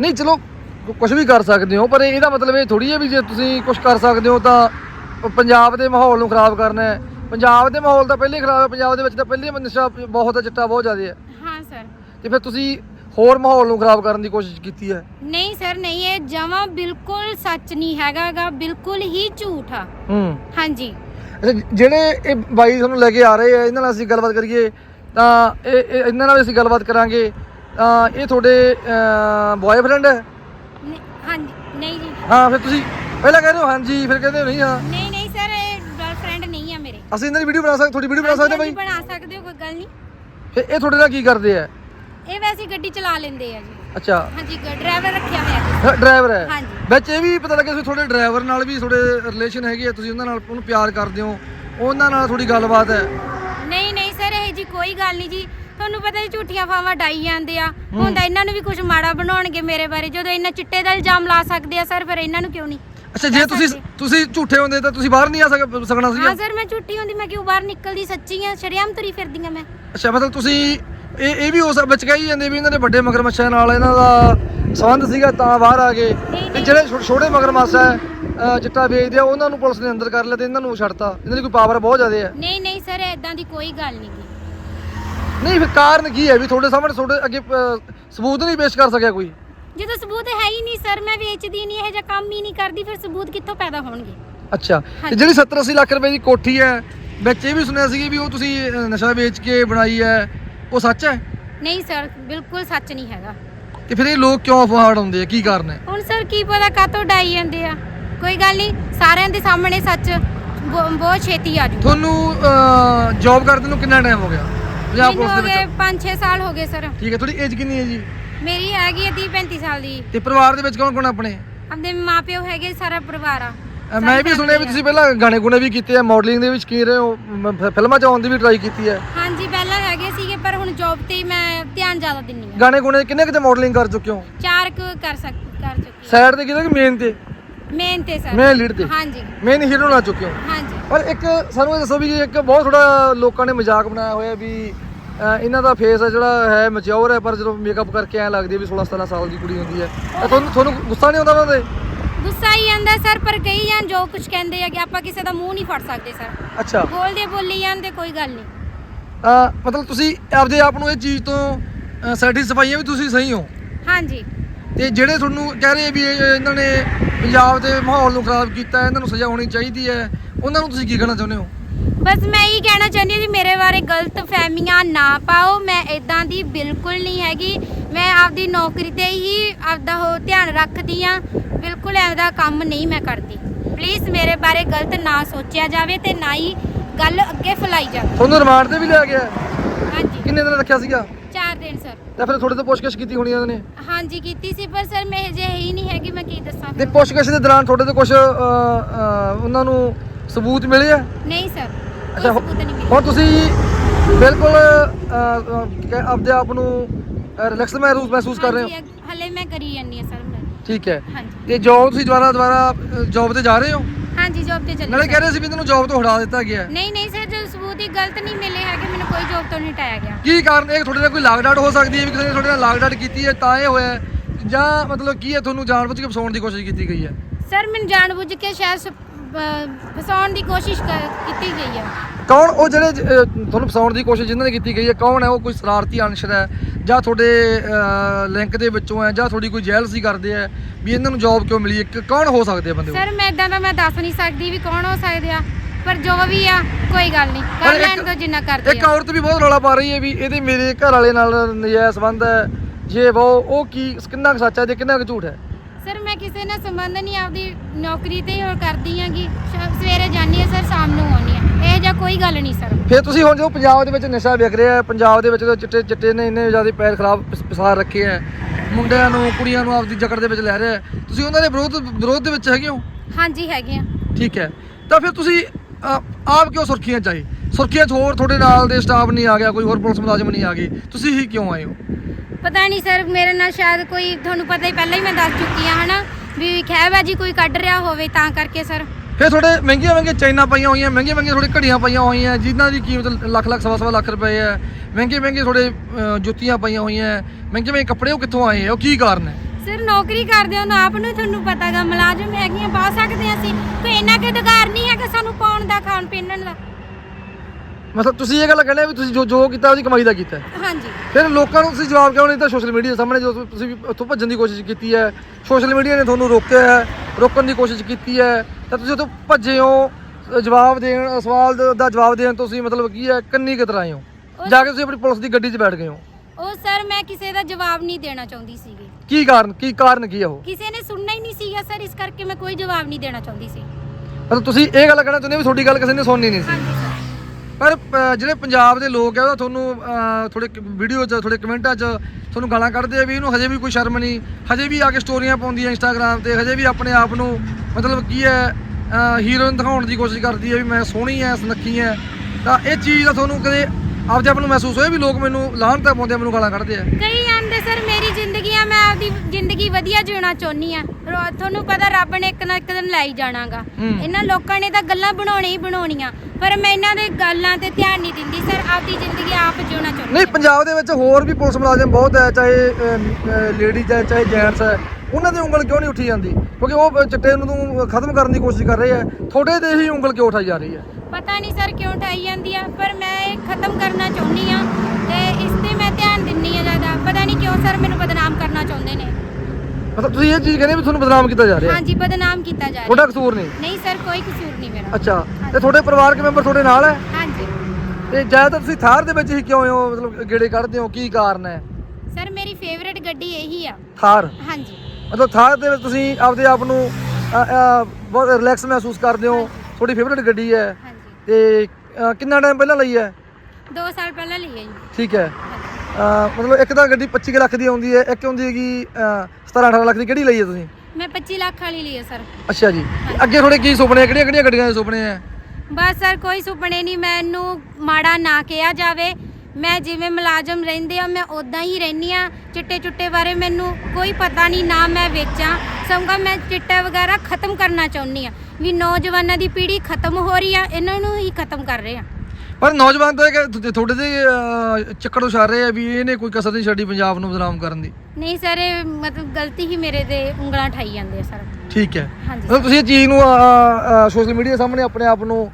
ਨਹੀਂ ਚਲੋ ਕੁਝ ਵੀ ਕਰ ਸਕਦੇ ਹੋ ਪਰ ਇਹਦਾ ਮਤਲਬ ਇਹ ਥੋੜੀ ਹੈ ਵੀ ਜੇ ਤੁਸੀਂ ਕੁਝ ਕਰ ਸਕਦੇ ਹੋ ਤਾਂ ਪ- ਪੰਜਾਬ ਦੇ ਮਾਹੌਲ ਨੂੰ ਖਰਾਬ ਕਰਨਾ ਹੈ। ਪੰਜਾਬ ਦੇ ਮਾਹੌਲ ਤਾਂ ਪਹਿਲੇ ਹੀ ਖਰਾਬ ਹੈ ਪੰਜਾਬ ਦੇ ਵਿੱਚ ਤਾਂ ਪਹਿਲੇ ਹੀ ਨਸ਼ਾ ਬਹੁਤ ਹੈ ਚਿੱਟਾ ਬਹੁਤ ਜ਼ਿਆਦਾ ਹੈ। ਹਾਂ ਸਰ। ਤੇ ਫਿਰ ਤੁਸੀਂ ਹੋਰ ਮਾਹੌਲ ਨੂੰ ਖਰਾਬ ਕਰਨ ਦੀ ਕੋਸ਼ਿਸ਼ ਕੀਤੀ ਹੈ? ਨਹੀਂ ਸਰ ਨਹੀਂ ਇਹ ਜਮਾਂ ਬਿਲਕੁਲ ਸੱਚ ਨਹੀਂ ਹੈਗਾਗਾ ਬਿਲਕੁਲ ਹੀ ਝੂਠ ਆ। ਹੂੰ। ਹਾਂਜੀ। ਅੱਛਾ ਜਿਹੜੇ ਇਹ ਬਾਈ ਤੁਹਾਨੂੰ ਲੈ ਕੇ ਆ ਰਹੇ ਆ ਇਹਨਾਂ ਨਾਲ ਅਸੀਂ ਗੱਲਬਾਤ ਕਰੀਏ ਤਾਂ ਇਹ ਇਹ- ਇਹਨਾਂ ਨਾਲ ਅਸੀਂ ਗੱਲਬਾਤ ਕਰਾਂਗੇ। ਤਾਂ ਇਹ ਤੁਹਾਡੇ ਬॉयਫ੍ਰੈਂਡ ਹੈ? ਹਾਂਜੀ ਨਹੀਂ ਜੀ। ਹਾਂ ਫਿਰ ਤੁਸੀਂ ਪਹਿਲਾਂ ਕਹਿ ਰਹੇ ਹੋ ਹਾਂਜੀ ਫਿਰ ਕਹਿੰਦੇ ਹੋ ਨਹੀਂ ਹਾਂ। ਨਹੀਂ ਨਹੀਂ ਸਰ ਇਹ ਗਰਲਫ੍ਰੈਂਡ ਨਹੀਂ ਆ ਮੇਰੇ। ਅਸੀਂ ਇਹਨਾਂ ਦੀ ਵੀਡੀਓ ਬਣਾ ਸਕਦੇ ਤੁਹਾਡੀ ਵੀਡੀਓ ਬਣਾ ਸਕਦੇ ਹਾਂਜੀ, ਬਾਈ? ਬਣਾ ਸਕਦੇ ਹੋ ਕੋਈ ਗੱਲ ਨਹੀਂ। ਫਿਰ ਇਹ ਤੁਹਾਡੇ ਨਾਲ ਕੀ ਕਰਦੇ ਆ? ਇਹ ਵੈਸੇ ਗੱਡੀ ਚਲਾ ਲੈਂਦੇ ਆ ਜੀ। ਅੱਛਾ। ਹਾਂਜੀ ਡਰਾਈਵਰ ਰੱਖਿਆ ਹੋਇਆ ਜੀ। ਡਰਾਈਵਰ ਹੈ। ਹਾਂਜੀ। ਵਿੱਚ ਇਹ ਵੀ ਪਤਾ ਲੱਗਿਆ ਤੁਸੀਂ ਤੁਹਾਡੇ ਡਰਾਈਵਰ ਨਾਲ ਵੀ ਤੁਹਾਡੇ ਰਿਲੇਸ਼ਨ ਹੈਗੇ ਆ ਤੁਸੀਂ ਉਹਨਾਂ ਨਾਲ ਉਹਨੂੰ ਪਿਆਰ ਕਰਦੇ ਹੋ। ਉਹਨਾਂ ਨਾਲ ਥੋੜੀ ਗੱਲਬਾਤ ਹੈ? ਨਹੀਂ ਨਹੀਂ ਸਰ ਇਹ ਜੀ ਕੋਈ ਗੱਲ ਨਹੀਂ ਜੀ। ਤੁਹਾਨੂੰ ਪਤਾ ਜੀ ਝੂਠੀਆਂ ਫਾਵਾਂ ਡਾਈ ਜਾਂਦੇ ਆ। ਹੁੰਦਾ ਇਹਨਾਂ ਨੂੰ ਵੀ ਕੁਝ ਮਾੜਾ ਬਣਾਉਣਗੇ ਮੇਰੇ ਬਾਰੇ। ਜਦੋਂ ਇਹਨਾਂ ਚਿੱਟੇ ਦਾ ਇਲਜ਼ਾਮ ਲਾ ਸਕਦੇ ਆ ਸਰ ਫਿਰ ਇਹਨਾਂ ਨੂੰ ਕਿਉਂ ਨਹੀਂ? ਅੱਛਾ ਜੇ ਤੁਸੀਂ ਤੁਸੀਂ ਝੂਠੇ ਹੁੰਦੇ ਤਾਂ ਤੁਸੀਂ ਬਾਹਰ ਨਹੀਂ ਆ ਸਕ- ਸਕਣਾ ਸੀ ਹਾਂ ਸਰ ਮੈਂ ਝੂਠੀ ਹੁੰਦੀ ਮੈਂ ਕਿਉਂ ਬਾਹਰ ਨਿਕਲਦੀ? ਸੱਚੀ ਆ ਸ਼ਰਿਆਮ ਤੁਰੀ ਫਿਰਦੀ ਆ ਮੈਂ। ਅੱਛਾ ਮਤਲਬ ਤੁਸੀਂ ਇਹ ਇਹ ਵੀ ਉਸ ਵਿੱਚ ਕਹੀ ਜਾਂਦੇ ਵੀ ਇਹਨਾਂ ਦੇ ਵੱਡੇ ਮਗਰਮੱਛਾਂ ਨਾਲ ਇਹਨਾਂ ਦਾ ਸੰਬੰਧ ਸੀਗਾ ਤਾਂ ਬਾਹਰ ਆ ਗਏ। ਤੇ ਜਿਹੜੇ ਛੋਟੇ ਮਗਰਮੱਛ ਹੈ ਚਿੱਟਾ ਵੇਚਦੇ ਆ ਉਹਨਾਂ ਨੂੰ ਪੁਲਿਸ ਨੇ ਅੰਦਰ ਕਰ ਲਿਆ ਤੇ ਇਹਨਾਂ ਨੂੰ ਛੱਡਤਾ। ਇਹਨਾਂ ਦੀ ਕੋਈ ਪਾਵਰ ਬਹੁਤ ਜ਼ਿਆਦਾ ਹੈ। ਨਹੀਂ ਨਹੀਂ ਸਰ ਐਦਾਂ ਦੀ ਕੋਈ ਗੱਲ ਨਹੀਂ ਗੀ। ਨਹੀਂ ਫਿਰ ਕਾਰਨ ਕੀ ਹੈ ਵੀ ਤੁਹਾਡੇ ਸਾਹਮਣੇ ਤੁਹਾਡੇ ਅੱਗੇ ਸਬੂਤ ਨਹੀਂ ਪੇਸ਼ ਕਰ ਸਕਿਆ ਕੋਈ? ਜਦੋਂ ਸਬੂਤ ਹੈ ਹੀ ਨਹੀਂ ਸਰ ਮੈਂ ਵੇਚਦੀ ਨਹੀਂ ਇਹ ਜਿਹਾ ਕੰਮ ਹੀ ਨਹੀਂ ਕਰਦੀ ਫਿਰ ਸਬੂਤ ਕਿੱਥੋਂ ਪੈਦਾ ਹੋਣਗੇ? ਅੱਛਾ ਤੇ। ਜਿਹੜੀ 70 80 ਲੱਖ ਰੁਪਏ ਦੀ ਕੋਠੀ ਹੈ ਵਿੱਚ ਇਹ ਵੀ ਸੁਣਿਆ ਸੀ ਵੀ ਉਹ ਤੁਸੀਂ ਨਸ਼ਾ ਵੇਚ ਕੇ ਬਣਾਈ ਹੈ ਉਹ ਸੱਚ ਹੈ? ਨਹੀਂ ਸਰ ਬਿਲਕੁਲ ਸੱਚ ਨਹੀਂ ਹੈਗਾ। ਤੇ ਫਿਰ ਇਹ ਲੋਕ ਕਿਉਂ ਅਫਵਾਹ ਉਡਾਉਂਦੇ ਆ? ਕੀ ਕਾਰਨ ਹੈ? ਹੁਣ ਸਰ ਕੀ ਪਤਾ ਕਾਤੋਂ ਡਾਈ ਜਾਂਦੇ ਆ? ਕੋਈ ਗੱਲ ਨਹੀਂ ਸਾਰਿਆਂ ਦੇ ਸਾਹਮਣੇ ਸੱਚ ਬਹੁ- ਬਹੁਤ ਛੇਤੀ ਆ ਜੂ। ਤੁਹਾਨੂੰ ਜੌਬ ਕਰਦੇ ਨੂੰ ਕਿੰਨਾ ਟਾਈਮ ਹੋ ਗਿਆ? ਪੰਜਾਬ ਮੈਨੂੰ ਪੁਲਿਸ ਹੋ ਦੇ ਗਏ ਵਿੱਚ? 5-6 ਸਾਲ ਹੋ ਗਏ ਸਰ। ਠੀਕ ਹੈ ਤੁਹਾਡੀ ਏਜ ਕਿੰਨੀ ਹੈ ਜੀ? ਮੇਰੀ ਹੈਗੀ ਹੈ 30-35 ਸਾਲ ਦੀ। ਤੇ ਪਰਿਵਾਰ ਦੇ ਵਿੱਚ ਕੌਣ ਕੌਣ ਆਪਣੇ? ਆਪਣੇ ਮਾਪਿਓ ਹੈਗੇ ਸਾਰਾ ਪਰਿਵਾਰ ਆ। ਮੈਂ ਵੀ ਸੁਣਿਆ ਵੀ ਤੁਸੀਂ ਪਹਿਲਾਂ ਗਾਣੇ ਗੁਣੇ ਵੀ ਕੀਤੇ ਆ ਮਾਡਲਿੰਗ ਦੇ ਵਿੱਚ ਕੀ ਰਹੇ ਹੋ? ਮ- ਫਿ- ਫਿਲਮਾਂ 'ਚ ਆਉਣ ਦੀ ਵੀ ਟਰਾਈ ਕੀਤੀ ਹੈ? ਹਾਂਜੀ ਪਹਿਲਾਂ ਹੈਗੇ ਸੀਗੇ ਪਰ ਹੁਣ ਜੌਬ ਤੇ ਹੀ ਮੈਂ ਧਿਆਨ ਜ਼ਿਆਦਾ ਦਿੰਨੀ ਆ ਗਾਣੇ ਗੁਣੇ ਕਿੰਨੇ ਕਿਤੇ ਮਾਡਲਿੰਗ ਕਰ ਚੁੱਕੇ ਹੋ? ਚਾਰ ਕੁ ਕਰ ਸਕ ਕਰ ਚੁੱਕੀ ਸਾਈਡ ਤੇ ਕਿਤੇ ਕਿ ਮੇਨ ਤੇ? ਮੇਨ ਤੇ ਸਰ ਮੇਨ ਲੀਡ ਤੇ? ਹਾਂਜੀ। ਮੇਨ ਹੀਰੋ ਲਾ ਚੁੱਕੇ ਹੋ? ਹਾਂਜੀ। ਪਰ ਇੱਕ ਸਾਨੂੰ ਇਹ ਦੱਸੋ ਵੀ ਇੱਕ ਬਹੁਤ ਥੋੜਾ ਲੋਕਾਂ ਨੇ ਮਜ਼ਾਕ ਬਣਾਇਆ ਹੋਇਆ ਵੀ ਅਹ ਇਹਨਾਂ ਦਾ ਫੇਸ ਹੈ ਜਿਹੜਾ ਹੈ ਮੈਚਿਓਰ ਹੈ ਪਰ ਜਦੋਂ ਮੇਕਅਪ ਕਰਕੇ ਐ ਲੱਗਦੀ ਹੈ ਵੀ 16 17 ਸਾਲ ਦੀ ਕੁੜੀ ਹੁੰਦੀ ਹੈ। ਤਾਂ ਤੁਹਾਨੂੰ ਤੁਹਾਨੂੰ ਗੁੱਸਾ ਨਹੀਂ ਆਉਂਦਾ ਉਹਨਾਂ ਤੇ? ਗੁੱਸਾ ਹੀ ਆਂਦਾ ਸਰ ਪਰ ਕਹੀ ਜਾਣ ਜੋ ਕੁਝ ਕਹਿੰਦੇ ਆ ਕਿ ਆਪਾਂ ਕਿਸੇ ਦਾ ਮੂੰਹ ਨਹੀਂ ਫੜ ਸਕਦੇ ਸਰ। ਅੱਛਾ। ਬੋਲਦੇ ਬੋਲੀ ਜਾਂਦੇ ਕੋਈ ਗੱਲ ਨਹੀਂ। ਅਹ ਮਤਲਬ ਤੁਸੀਂ ਆਪਦੇ ਆਪ ਨੂੰ ਇਹ ਚੀਜ਼ ਤੋਂ ਸੈਟੀਸਫਾਈ ਹੈ ਵੀ ਤੁਸੀਂ ਸਹੀ ਹੋ? ਹਾਂਜੀ। ਤੇ ਜਿਹੜੇ ਤੁਹਾਨੂੰ ਕਹਿ ਰਹੇ ਵੀ ਇਹ- ਇਹਨਾਂ ਨੇ ਪੰਜਾਬ ਦੇ ਮਾਹੌਲ ਨੂੰ ਖਰਾਬ ਕੀਤਾ ਹੈ, ਇਹਨਾਂ ਨੂੰ ਸਜ਼ਾ ਹੋਣੀ ਚਾਹੀਦੀ ਹੈ ਉਹਨਾਂ ਨੂੰ ਤੁਸੀਂ ਕੀ ਕਹਿਣਾ ਚਾਹੁੰਦੇ ਹੋ? ਬਸ ਮੈਂ ਇਹੀ ਕਹਿਣਾ ਚਾਹੁੰਦੀ ਹਾਂ ਜੀ ਮੇਰੇ ਬਾਰੇ ਗਲਤ ਫਹਿਮੀਆਂ ਨਾ ਪਾਓ ਮੈਂ ਇਦਾਂ ਦੀ ਬਿਲਕੁਲ ਨਹੀਂ ਹੈਗੀ। ਮੈਂ ਆਪਦੀ ਨੌਕਰੀ ਤੇ ਹੀ ਆਪਦਾ ਉਹ ਧਿਆਨ ਰੱਖਦੀ ਆ ਬਿਲਕੁਲ ਐਵੇਂ ਦਾ ਕੰਮ ਨਹੀਂ ਮੈਂ ਕਰਦੀ। ਪਲੀਜ਼ ਮੇਰੇ ਬਾਰੇ ਗਲਤ ਨਾ ਸੋਚਿਆ ਜਾਵੇ ਤੇ ਨਾ ਹੀ ਗੱਲ ਅੱਗੇ ਫੈਲਾਈ ਜਾਵੇ। ਤੁਹਾਨੂੰ ਰਿਮਾਂਡ ਤੇ ਵੀ ਲਿਆ ਗਿਆ? ਹੈ? ਹਾਂਜੀ। ਕਿੰਨੇ ਦਿਨ ਰੱਖਿਆ ਸੀਗਾ? 4 ਦਿਨ ਸਰ। ਤੇ ਫਿਰ ਤੁਹਾਡੇ ਤੋਂ ਪੁੱਛਗਿੱਛ ਕੀਤੀ ਹੋਣੀ ਉਹਨਾਂ? ਨੇ ਹਾਂਜੀ ਕੀਤੀ ਸੀ ਪਰ ਸਰ ਮੈਂ ਜੇ ਹੀ ਨਹੀਂ ਹੈਗੀ ਮੈਂ ਕੀ ਦੱਸਾਂ ਤੇ ਪੁੱਛਗਿੱਛ ਦੇ ਦੌਰਾਨ ਤੁਹਾਡੇ ਤੋਂ ਕੁਝ ਉਹਨਾਂ ਨੂੰ ਸਬੂਤ ਮਿਲੇ ਆ? ਨਹੀਂ ਸਰ। ਅੱਛਾ, ਕੋਈ ਸਬੂਤ ਨਹੀਂ ਮਿਲਿਆ ਹੁਣ ਤੁਸੀਂ ਬਿਲਕੁਲ ਅਹ, ਅਹ, ਕਹਿ- ਆਪਦੇ ਆਪ ਨੂੰ ਰਿਲੈਕਸ ਮਹਿਸੂਸ ਮਹਿਸੂਸ ਕਰ ਰਹੇ ਹੋ? ਹਾਂਜੀ, ਹਲੇ ਮੈਂ ਕਰੀ ਜਾਂਦੀ ਹਾਂ ਸਰ। ਠੀਕ ਹੈ। ਹਾਂਜੀ। ਤੇ ਜੌਬ ਤੁਸੀਂ ਦੁਬਾਰਾ ਦੁਬਾਰਾ ਜੌਬ ਤੇ ਜਾ ਰਹੇ ਹੋ? ਹਾਂਜੀ ਜੌਬ ਤੇ ਚੱਲੀ ਨਾਲੇ। ਕਹਿ ਰਹੇ ਸੀ ਵੀ ਤੈਨੂੰ ਜੌਬ ਤੋਂ ਹਟਾ ਦਿੱਤਾ ਗਿਆ ਹੈ। ਨਹੀਂ ਨਹੀਂ ਸਰ ਜੋ ਸਬੂਤ ਹੀ ਗਲਤ ਨਹੀਂ ਮਿਲੇ ਹੈਗੇ ਮੈਨੂੰ ਕੋਈ ਜੌਬ ਤੋਂ ਨਹੀਂ ਹਟਾਇਆ ਗਿਆ। ਕੀ ਕਾਰਨ? ਇਹ ਤੁਹਾਡੇ ਨਾਲ ਕੋਈ ਲਾਗਡਾਟ ਹੋ ਸਕਦੀ ਹੈ ਵੀ ਕਿਸੇ ਨੇ ਤੁਹਾਡੇ ਨਾਲ ਲਾਗਡਾਟ ਕੀਤੀ ਹੈ ਤਾਂ ਇਹ ਹੋਇਆ ਹੈ? ਜਾਂ ਮਤਲਬ ਕੀ ਹੈ ਤੁਹਾਨੂੰ ਜਾਣਬੁੱਝ ਕੇ ਫਸਾਉਣ ਦੀ ਕੋਸ਼ਿਸ਼ ਕੀਤੀ ਗਈ ਹੈ? ਸਰ ਮੈਨੂੰ ਜਾਣਬੁੱਝ ਕੇ ਸ਼ਾਇਦ ਸ- ਅਹ ਫਸਾਉਣ ਦੀ ਕੋਸ਼ਿਸ਼ ਕਰ- ਕੀਤੀ ਗਈ ਹੈ। ਕੌਣ ਉਹ ਜਿਹੜੇ ਅਹ, ਤੁਹਾਨੂੰ ਫਸਾਉਣ ਦੀ ਕੋਸ਼ਿਸ਼ ਜਿਨ੍ਹਾਂ ਨੇ ਕੀਤੀ ਗਈ ਹੈ ਕੌਣ ਹੈ ਉਹ ਕੋਈ ਸ਼ਰਾਰਤੀ ਅੰਸ਼ਰ ਹੈ ਜਾਂ ਤੁਹਾਡੇ ਲਿੰਕ ਦੇ ਵਿੱਚੋਂ ਹੈ ਜਾਂ ਤੁਹਾਡੀ ਕੋਈ ਜੈਲਸੀ ਕਰਦੇ ਹੈ ਵੀ ਇਹਨਾਂ ਨੂੰ ਜੌਬ ਕਿਉਂ ਮਿਲੀ ਹੈ? ਕਿ ਕੌਣ ਹੋ ਸਕਦੇ ਆ ਬੰਦੇ ਉਹ? ਸਰ ਮੈਂ ਇਦਾਂ ਦਾ ਮੈਂ ਦੱਸ ਨਹੀਂ ਸਕਦੀ ਵੀ ਕੌਣ ਹੋ ਸਕਦੇ ਆ ਪਰ ਜੋ ਵੀ ਆ ਕੋਈ ਗੱਲ ਨਹੀਂ। ਪਰ ਕਰ ਇੱਕ- ਲੈਣ ਤੋਂ ਜਿੰਨਾ ਕਰਦੇ ਇੱਕ ਆ। ਔਰਤ ਵੀ ਬਹੁਤ ਰੌਲਾ ਪਾ ਰਹੀ ਹੈ ਵੀ ਇਹਦੇ ਮੇਰੇ ਘਰ ਵਾਲੇ ਨਾਲ ਨਜਾਇਜ਼ ਸੰਬੰਧ ਹੈ ਜੇ ਉਹ ਉਹ ਕੀ ਕਿੰਨਾ ਕੁ ਸੱਚ ਹੈ ਤੇ ਕਿੰਨਾ ਕੁ ਝੂਠ ਹੈ? ਸਰ ਮੈਂ ਕਿਸੇ ਨਾਲ ਸੰਬੰਧ ਨਹੀਂ ਆਪਦੀ ਨੌਕਰੀ ਤੇ ਹੀ ਹੋਰ ਕਰਦੀ ਆਂਗੀ ਸ਼- ਸਵੇਰੇ ਜਾਂਦੀ ਆ ਸਰ ਸ਼ਾਮ ਨੂੰ ਆਉਂਦੀ ਇਹ ਜਾਂ ਕੋਈ ਗੱਲ ਨਹੀਂ ਸਰ ਫਿਰ ਤੁਸੀਂ ਹੁਣ ਜਦੋਂ ਪੰਜਾਬ ਦੇ ਵਿੱਚ ਨਸ਼ਾ ਵਿਕ ਰਿਹਾ ਹੈ ਪੰਜਾਬ ਦੇ ਵਿੱਚ ਤਾਂ ਚਿੱਟੇ ਚਿੱਟੇ ਨੇ ਇੰਨੇ ਜ਼ਿਆਦਾ ਪੈਰ ਖਰਾਬ ਪਸ- ਪਸਾਰ ਰੱਖੇ ਹੈ। ਮੁੰਡਿਆਂ ਨੂੰ ਕੁੜੀਆਂ ਨੂੰ ਆਪਦੀ ਜਕੜ ਦੇ ਵਿੱਚ ਲੈ ਰਿਹਾ ਹੈ। ਤੁਸੀਂ ਉਹਨਾਂ ਦੇ ਵਿਰੋਧ ਵਿਰੋਧ ਦੇ ਵਿੱਚ ਹੈਗੇ ਹੋ? ਹਾਂਜੀ ਹੈਗੇ ਆ ਠੀਕ ਹੈ। ਤਾਂ ਫਿਰ ਤੁਸੀਂ ਅ, ਆਪ ਕਿਉਂ ਸੁਰਖੀਆਂ ਚਾਹੀ ਸੁਰਖੀਆਂ 'ਚ ਹੋਰ ਤੁਹਾਡੇ ਨਾਲ ਦੇ ਸਟਾਫ ਨਹੀਂ ਆ ਗਿਆ ਕੋਈ ਹੋਰ ਪੁਲਿਸ ਮੁਲਾਜ਼ਮ ਨਹੀਂ ਆ ਗਏ। ਤੁਸੀਂ ਹੀ ਕਿਉਂ ਆਏ ਹੋ? ਪਤਾ ਨਹੀਂ ਸਰ ਮੇਰੇ ਨਾਲ ਸ਼ਾਇਦ ਕੋਈ ਤੁਹਾਨੂੰ ਪਤਾ ਹੀ ਪਹਿਲਾਂ ਹੀ ਮੈਂ ਦੱਸ ਚੁੱਕੀ ਆ ਹਨਾ? ਵੀ ਖਹਿਬਾਜੀ ਕੋਈ ਕੱਢ ਰਿਹਾ ਹੋਵੇ ਤਾਂ ਕਰਕੇ ਸਰ ਫਿਰ ਤੁਹਾਡੇ ਮਹਿੰਗੀਆਂ ਮਹਿੰਗੀਆਂ ਚੈਨਾਂ ਪਾਈਆਂ ਹੋਈਆਂ, ਮਹਿੰਗੀਆਂ ਮਹਿੰਗੀਆਂ ਤੁਹਾਡੇ ਘੜੀਆਂ ਪਾਈਆਂ ਹੋਈਆਂ, ਜਿਨ੍ਹਾਂ ਦੀ ਕੀਮਤ ਲੱਖ ਲੱਖ, ਸਵਾ ਸਵਾ ਲੱਖ ਰੁਪਏ ਹੈ। ਮਹਿੰਗੇ ਮਹਿੰਗੇ ਤੁਹਾਡੇ ਜੁੱਤੀਆਂ ਪਾਈਆਂ ਹੋਈਆਂ, ਮਹਿੰਗੇ ਮਹਿੰਗੇ ਕੱਪੜੇ ਉਹ ਕਿੱਥੋਂ ਆਏ ਆ ਉਹ ਕੀ ਕਾਰਨ ਹੈ? ਸਰ, ਨੌਕਰੀ ਕਰਦੇ ਹੋ ਤਾਂ ਆਪ ਨੂੰ ਤੁਹਾਨੂੰ ਪਤਾਗਾ ਮੁਲਾਜ਼ਮ ਹੈਗੀਆਂ, ਪਾ ਸਕਦੇ ਅਸੀਂ। ਕੋਈ ਇੰਨਾ ਕਿ ਅਧਿਕਾਰ ਨਹੀਂ ਹੈਗਾ ਸਾਨੂੰ ਪਾਉਣ ਦਾ, ਖਾਣ ਪੀਣ ਦਾ। ਮਤਲਬ ਤੁਸੀਂ ਇਹ ਗੱਲ ਕਹਿੰਦੇ ਵੀ ਤੁਸੀਂ ਜੋ ਜੋ ਕੀਤਾ ਉਹਦੀ ਕਮਾਈ ਦਾ ਕੀਤਾ ਹੈ। ਹਾਂਜੀ। ਫਿਰ ਲੋਕਾਂ ਨੂੰ ਤੁਸੀਂ ਜਵਾਬ ਕਿਉਂ ਨਹੀਂ ਦਿੱਤਾ ਸੋਸ਼ਲ ਮੀਡੀਆ ਸਾਹਮਣੇ ਜਦੋਂ ਤੁਸੀਂ ਉੱਥੋਂ ਭੱਜਣ ਦੀ ਕੋਸ਼ਿਸ਼ ਕੀਤੀ ਹੈ ਸੋਸ਼ਲ ਮੀਡੀਆ ਨੇ ਤੁਹਾਨੂੰ ਰੋਕਿਆ ਹੈ ਰੋਕਣ ਦੀ ਕੋਸ਼ਿਸ਼ ਕੀਤੀ ਹੈ ਤਾਂ ਤੁਸੀਂ ਉੱਥੋਂ ਭੱਜੇ ਹੋ ਜਵਾਬ ਦੇਣ ਸਵਾਲ ਦਾ ਜਵਾਬ ਦੇਣ ਤੋਂ ਤੁਸੀਂ ਮਤਲਬ ਕੀ ਹੈ ਕੰਨੀ ਕਤਰਾਏ ਹੋ? ਉਹ- ਜਾ ਕੇ ਤੁਸੀਂ ਆਪਣੀ ਪੁਲਿਸ ਦੀ ਗੱਡੀ 'ਚ ਬੈਠ ਗਏ ਹੋ। ਉਹ ਸਰ ਮੈਂ ਕਿਸੇ ਦਾ ਜਵਾਬ ਨਹੀਂ ਦੇਣਾ ਚਾਹੁੰਦੀ ਸੀਗੀ। ਕੀ ਕਾਰਨ ਕੀ ਕਾਰਨ ਕੀ ਹੈ ਉਹ? ਕਿਸੇ ਨੇ ਸੁਣਨਾ ਹੀ ਨਹੀਂ ਸੀਗਾ ਸਰ ਇਸ ਕਰਕੇ ਮੈਂ ਕੋਈ ਜਵਾਬ ਨਹੀਂ ਦੇਣਾ ਚਾਹੁੰਦੀ ਸੀ। ਮਤਲਬ ਤੁਸੀਂ ਇਹ ਗੱਲ ਕਹਿਣਾ ਚਾਹੁੰਦੇ ਹੋ ਵੀ ਤੁਹਾਡੀ ਗੱਲ ਕਿਸੇ ਨੇ ਸੁਣਨੀ ਨਹੀਂ ਸੀ। ਹਾਂਜੀ ਸਰ। ਪਰ ਅ, ਜਿਹੜੇ ਪੰਜਾਬ ਦੇ ਲੋਕ ਆ ਉਹ ਤੁਹਾਨੂੰ ਅ, ਥੋੜੇ ਵੀਡੀਓ 'ਚ ਥੋੜੇ ਕਮੈਂਟਾਂ 'ਚ ਤੁਹਾਨੂੰ ਗਾਲਾਂ ਕੱਢਦੇ ਆ ਵੀ ਇਹਨੂੰ ਹਜੇ ਵੀ ਕੋਈ ਸ਼ਰਮ ਨਹੀਂ। ਹਜੇ ਵੀ ਆ ਕੇ ਸਟੋਰੀਆਂ ਪਾਉਂਦੀ ਹੈ ਇੰਸਟਾਗ੍ਰam ਤੇ ਹਜੇ ਵੀ ਆਪਣੇ ਆਪ ਨੂੰ ਮਤਲਬ ਕੀ ਹੈ ਹੀਰੋਇਨ ਦਿਖਾਉਣ ਦੀ ਕੋਸ਼ਿਸ਼ ਕਰਦੀ ਹੈ ਵੀ ਮੈਂ ਸੋਹਣੀ ਐ ਸੁਨੱਖੀ ਐ। ਤਾਂ ਇਹ ਚੀਜ਼ ਦਾ ਤੁਹਾਨੂੰ ਕਦੇ ਆਪਦੇ ਆਪ ਨੂੰ ਮਹਿਸੂਸ ਹੋਇਆ ਵੀ ਲੋਕ ਮੈਨੂੰ ਲਾਹਨਤਾਂ ਪਾਉਂਦੇ ਆ ਮੈਨੂੰ ਗਾਲਾਂ ਕੱਢਦੇ ਆ? ਕਈ ਆਂਦੇ ਸਰ ਮੇਰੀ ਜ਼ਿੰਦਗੀ ਆ ਮੈਂ ਆਪਦੀ ਜ਼ਿੰਦਗੀ ਵਧੀਆ ਜਿਉਣਾ ਚਾਹੁੰਦੀ ਆ। ਤੁਹਾਨੂੰ ਪਤਾ ਰੱਬ ਨੇ ਇੱਕ ਨਾ ਇੱਕ ਦਿਨ ਲੈ ਹੀ ਜਾਣਾਗਾ। ਹੂੰ। ਇਹਨਾਂ ਲੋਕਾਂ ਨੇ ਤਾਂ ਗੱਲਾਂ ਬਣਾਉਣੀਆਂ ਹੀ ਬਣਾਉਣੀਆਂ ਪਰ ਮੈਂ ਇਹਨਾਂ ਦੇ ਗੱਲਾਂ ਤੇ ਧਿਆਨ ਨਹੀਂ ਦਿੰਦੀ। ਸਰ ਆਪਦੀ ਜ਼ਿੰਦਗੀ ਆਪ ਜਿਉਣਾ ਚਾਹੁੰਦੀ ਨਹੀਂ ਪੰਜਾਬ ਦੇ ਵਿੱਚ ਹੋਰ ਵੀ ਪੁਲਿਸ ਮੁਲਾਜ਼ਮ ਬਹੁਤ ਹੈ ਚਾਹੇ ਲੇਡੀਜ਼ ਹੈ ਚਾਹੇ ਜੈਂਟਸ ਹੈ। ਉਹਨਾਂ ਦੀ ਉਂਗਲ ਕਿਉਂ ਨਹੀਂ ਉੱਠੀ ਜਾਂਦੀ? ਕਿਉਂਕਿ ਉਹ ਚਿੱਟੇ ਨੂੰ ਖਤਮ ਕਰਨ ਦੀ ਕੋਸ਼ਿਸ਼ ਕਰ ਰਹੇ ਆ। ਤੁਹਾਡੇ ਤੇ ਹੀ ਉਂਗਲ ਕਿਉਂ ਉਠਾਈ ਜਾ ਰਹੀ ਹੈ ਪਤਾ ਨਹੀਂ ਸਰ ਕਿਉਂ ਠਾਈ ਜਾਂਦੀ ਆ ਪਰ ਮੈਂ ਇਹ ਖਤਮ ਕਰਨਾ ਚਾਹੁੰਦੀ ਆ ਤੇ ਇਸ ਤੇ ਮੈਂ ਧਿਆਨ ਦਿੰਨੀ ਆ ਜ਼ਿਆਦਾ। ਪਤਾ ਨਹੀਂ ਕਿਉਂ ਸਰ ਮੈਨੂੰ ਬਦਨਾਮ ਕਰਨਾ ਚਾਹੁੰਦੇ ਨੇ। ਮਤਲਬ ਤੁਸੀਂ ਇਹ ਚੀਜ਼ ਕਹਿੰਦੇ ਵੀ ਤੁਹਾਨੂੰ ਬਦਨਾਮ ਕੀਤਾ ਜਾ ਰਿਹਾ। ਹਾਂਜੀ ਬਦਨਾਮ ਕੀਤਾ ਜਾ ਰਿਹਾ। ਤੁਹਾਡਾ ਕਸੂਰ ਨਹੀਂ? ਨਹੀਂ ਸਰ ਕੋਈ ਕਸੂਰ ਨਹੀਂ ਮੇਰਾ। ਅੱਛਾ ਤੇ ਤੁਹਾਡੇ ਪਰਿਵਾਰਕ ਮੈਂਬਰ ਤੁਹਾਡੇ ਨਾਲ ਹੈ? ਹਾਂਜੀ। ਤੇ ਜ਼ਿਆਦਾਤਰ ਤੁਸੀਂ ਥਾਰ ਦੇ ਵਿੱਚ ਹੀ ਕਿਉਂ ਹੋ? ਮਤਲਬ ਗੇੜੇ ਕੱਢਦੇ ਹੋ? ਕੀ ਕਾਰਨ ਹੈ? ਸਰ ਮੇਰੀ ਫੇਵਰੇਟ ਗੱਡੀ ਇਹੀ ਆ। ਥਾਰ? ਹਾਂਜੀ। ਮਤਲਬ ਥਾਰ ਦੇ ਵਿੱਚ ਤੁਸੀਂ ਆਪਦੇ ਆਪ ਨੂੰ ਬਹੁਤ ਰਿਲੈਕਸ ਮਹਿਸੂਸ ਕਰਦੇ ਹੋ। ਤੁਹਾਡੀ ਫੇਵਰਟ ਗੱਡੀ ਹੈ। ਤੇ ਅ, ਕਿੰਨਾ ਟਾਈਮ ਪਹਿਲਾਂ ਲਈ ਹੈ? 2 ਸਾਲ ਪਹਿਲਾਂ ਲਈ ਹੈ ਜੀ। ਠੀਕ ਹੈ। ਅ, ਮਤਲਬ ਇੱਕ ਤਾਂ ਗੱਡੀ 25 ਕੁ ਲੱਖ ਦੀ ਆਉਂਦੀ ਹੈ ਇੱਕ ਆਉਂਦੀ ਹੈਗੀ 17 18 ਲੱਖ ਦੀ। ਕਿਹੜੀ ਲਈ ਹੈ ਤੁਸੀਂ? ਮੈਂ 25 ਲੱਖ ਵਾਲੀ ਲਈ ਹੈ ਸਰ। ਅੱਛਾ ਜੀ। ਅੱਗੇ ਤੁਹਾਡੇ ਕੀ ਸੁਪਨੇ ਆ ਕਿਹੜੀਆਂ ਕਿਹੜੀਆਂ ਗੱਡੀਆਂ ਦੇ ਸੁਪਨੇ ਆ ਬਸ ਸਰ ਕੋਈ ਸੁਪਨੇ ਨਹੀਂ। ਮੈਨੂੰ ਮਾੜਾ ਨਾ ਕਿਹਾ ਜਾਵੇ। ਮੈਂ ਜਿਵੇਂ ਮੁਲਾਜ਼ਮ ਰਹਿੰਦੇ ਆ ਮੈਂ ਉਦਾਂ ਹੀ ਰਹਿੰਦੀ ਆ। ਚਿੱਟੇ ਚੁੱਟੇ ਬਾਰੇ ਮੈਨੂੰ ਕੋਈ ਪਤਾ ਨਹੀਂ ਨਾ ਮੈਂ ਵੇਚਾਂ। ਸਗੋਂ ਮੈਂ ਚਿੱਟਾ ਵਗੈਰਾ ਖਤਮ ਕਰਨਾ ਚਾਹੁੰਦੀ ਆ ਵੀ ਨੌਜਵਾਨਾਂ ਦੀ ਪੀੜ੍ਹੀ ਖਤਮ ਹੋ ਰਹੀ ਆ ਇਹਨਾਂ ਨੂੰ ਹੀ ਖਤਮ ਕਰ ਰਹੇ ਆ। ਪਰ ਨੌਜਵਾਨ ਤਾਂ ਤੇ ਅ, ਚੱਕੜ ਉਛਾਲ ਰਹੇ ਆ ਵੀ ਇਹਨੇ ਕੋਈ ਕਸਰ ਨਹੀਂ ਛੱਡੀ ਪੰਜਾਬ ਨੂੰ ਬਦਨਾਮ ਕਰਨ ਦੀ। ਨਹੀਂ ਸਰ ਇਹ ਮਤਲਬ ਗਲਤੀ ਹੀ ਮੇਰੇ ਤੇ ਉਂਗਲਾਂ ਠਾਈ ਜਾਂਦੇ ਆ ਸਰ। ਠੀਕ ਹੈ। ਹਾਂਜੀ। ਮਤਲਬ ਤੁਸੀਂ ਇਹ ਚੀਜ਼ ਨੂੰ ਸੋਸ਼ਲ ਮੀਡੀਆ ਸਾਹਮਣੇ ਆਪਣੇ ਆਪ ਨੂੰ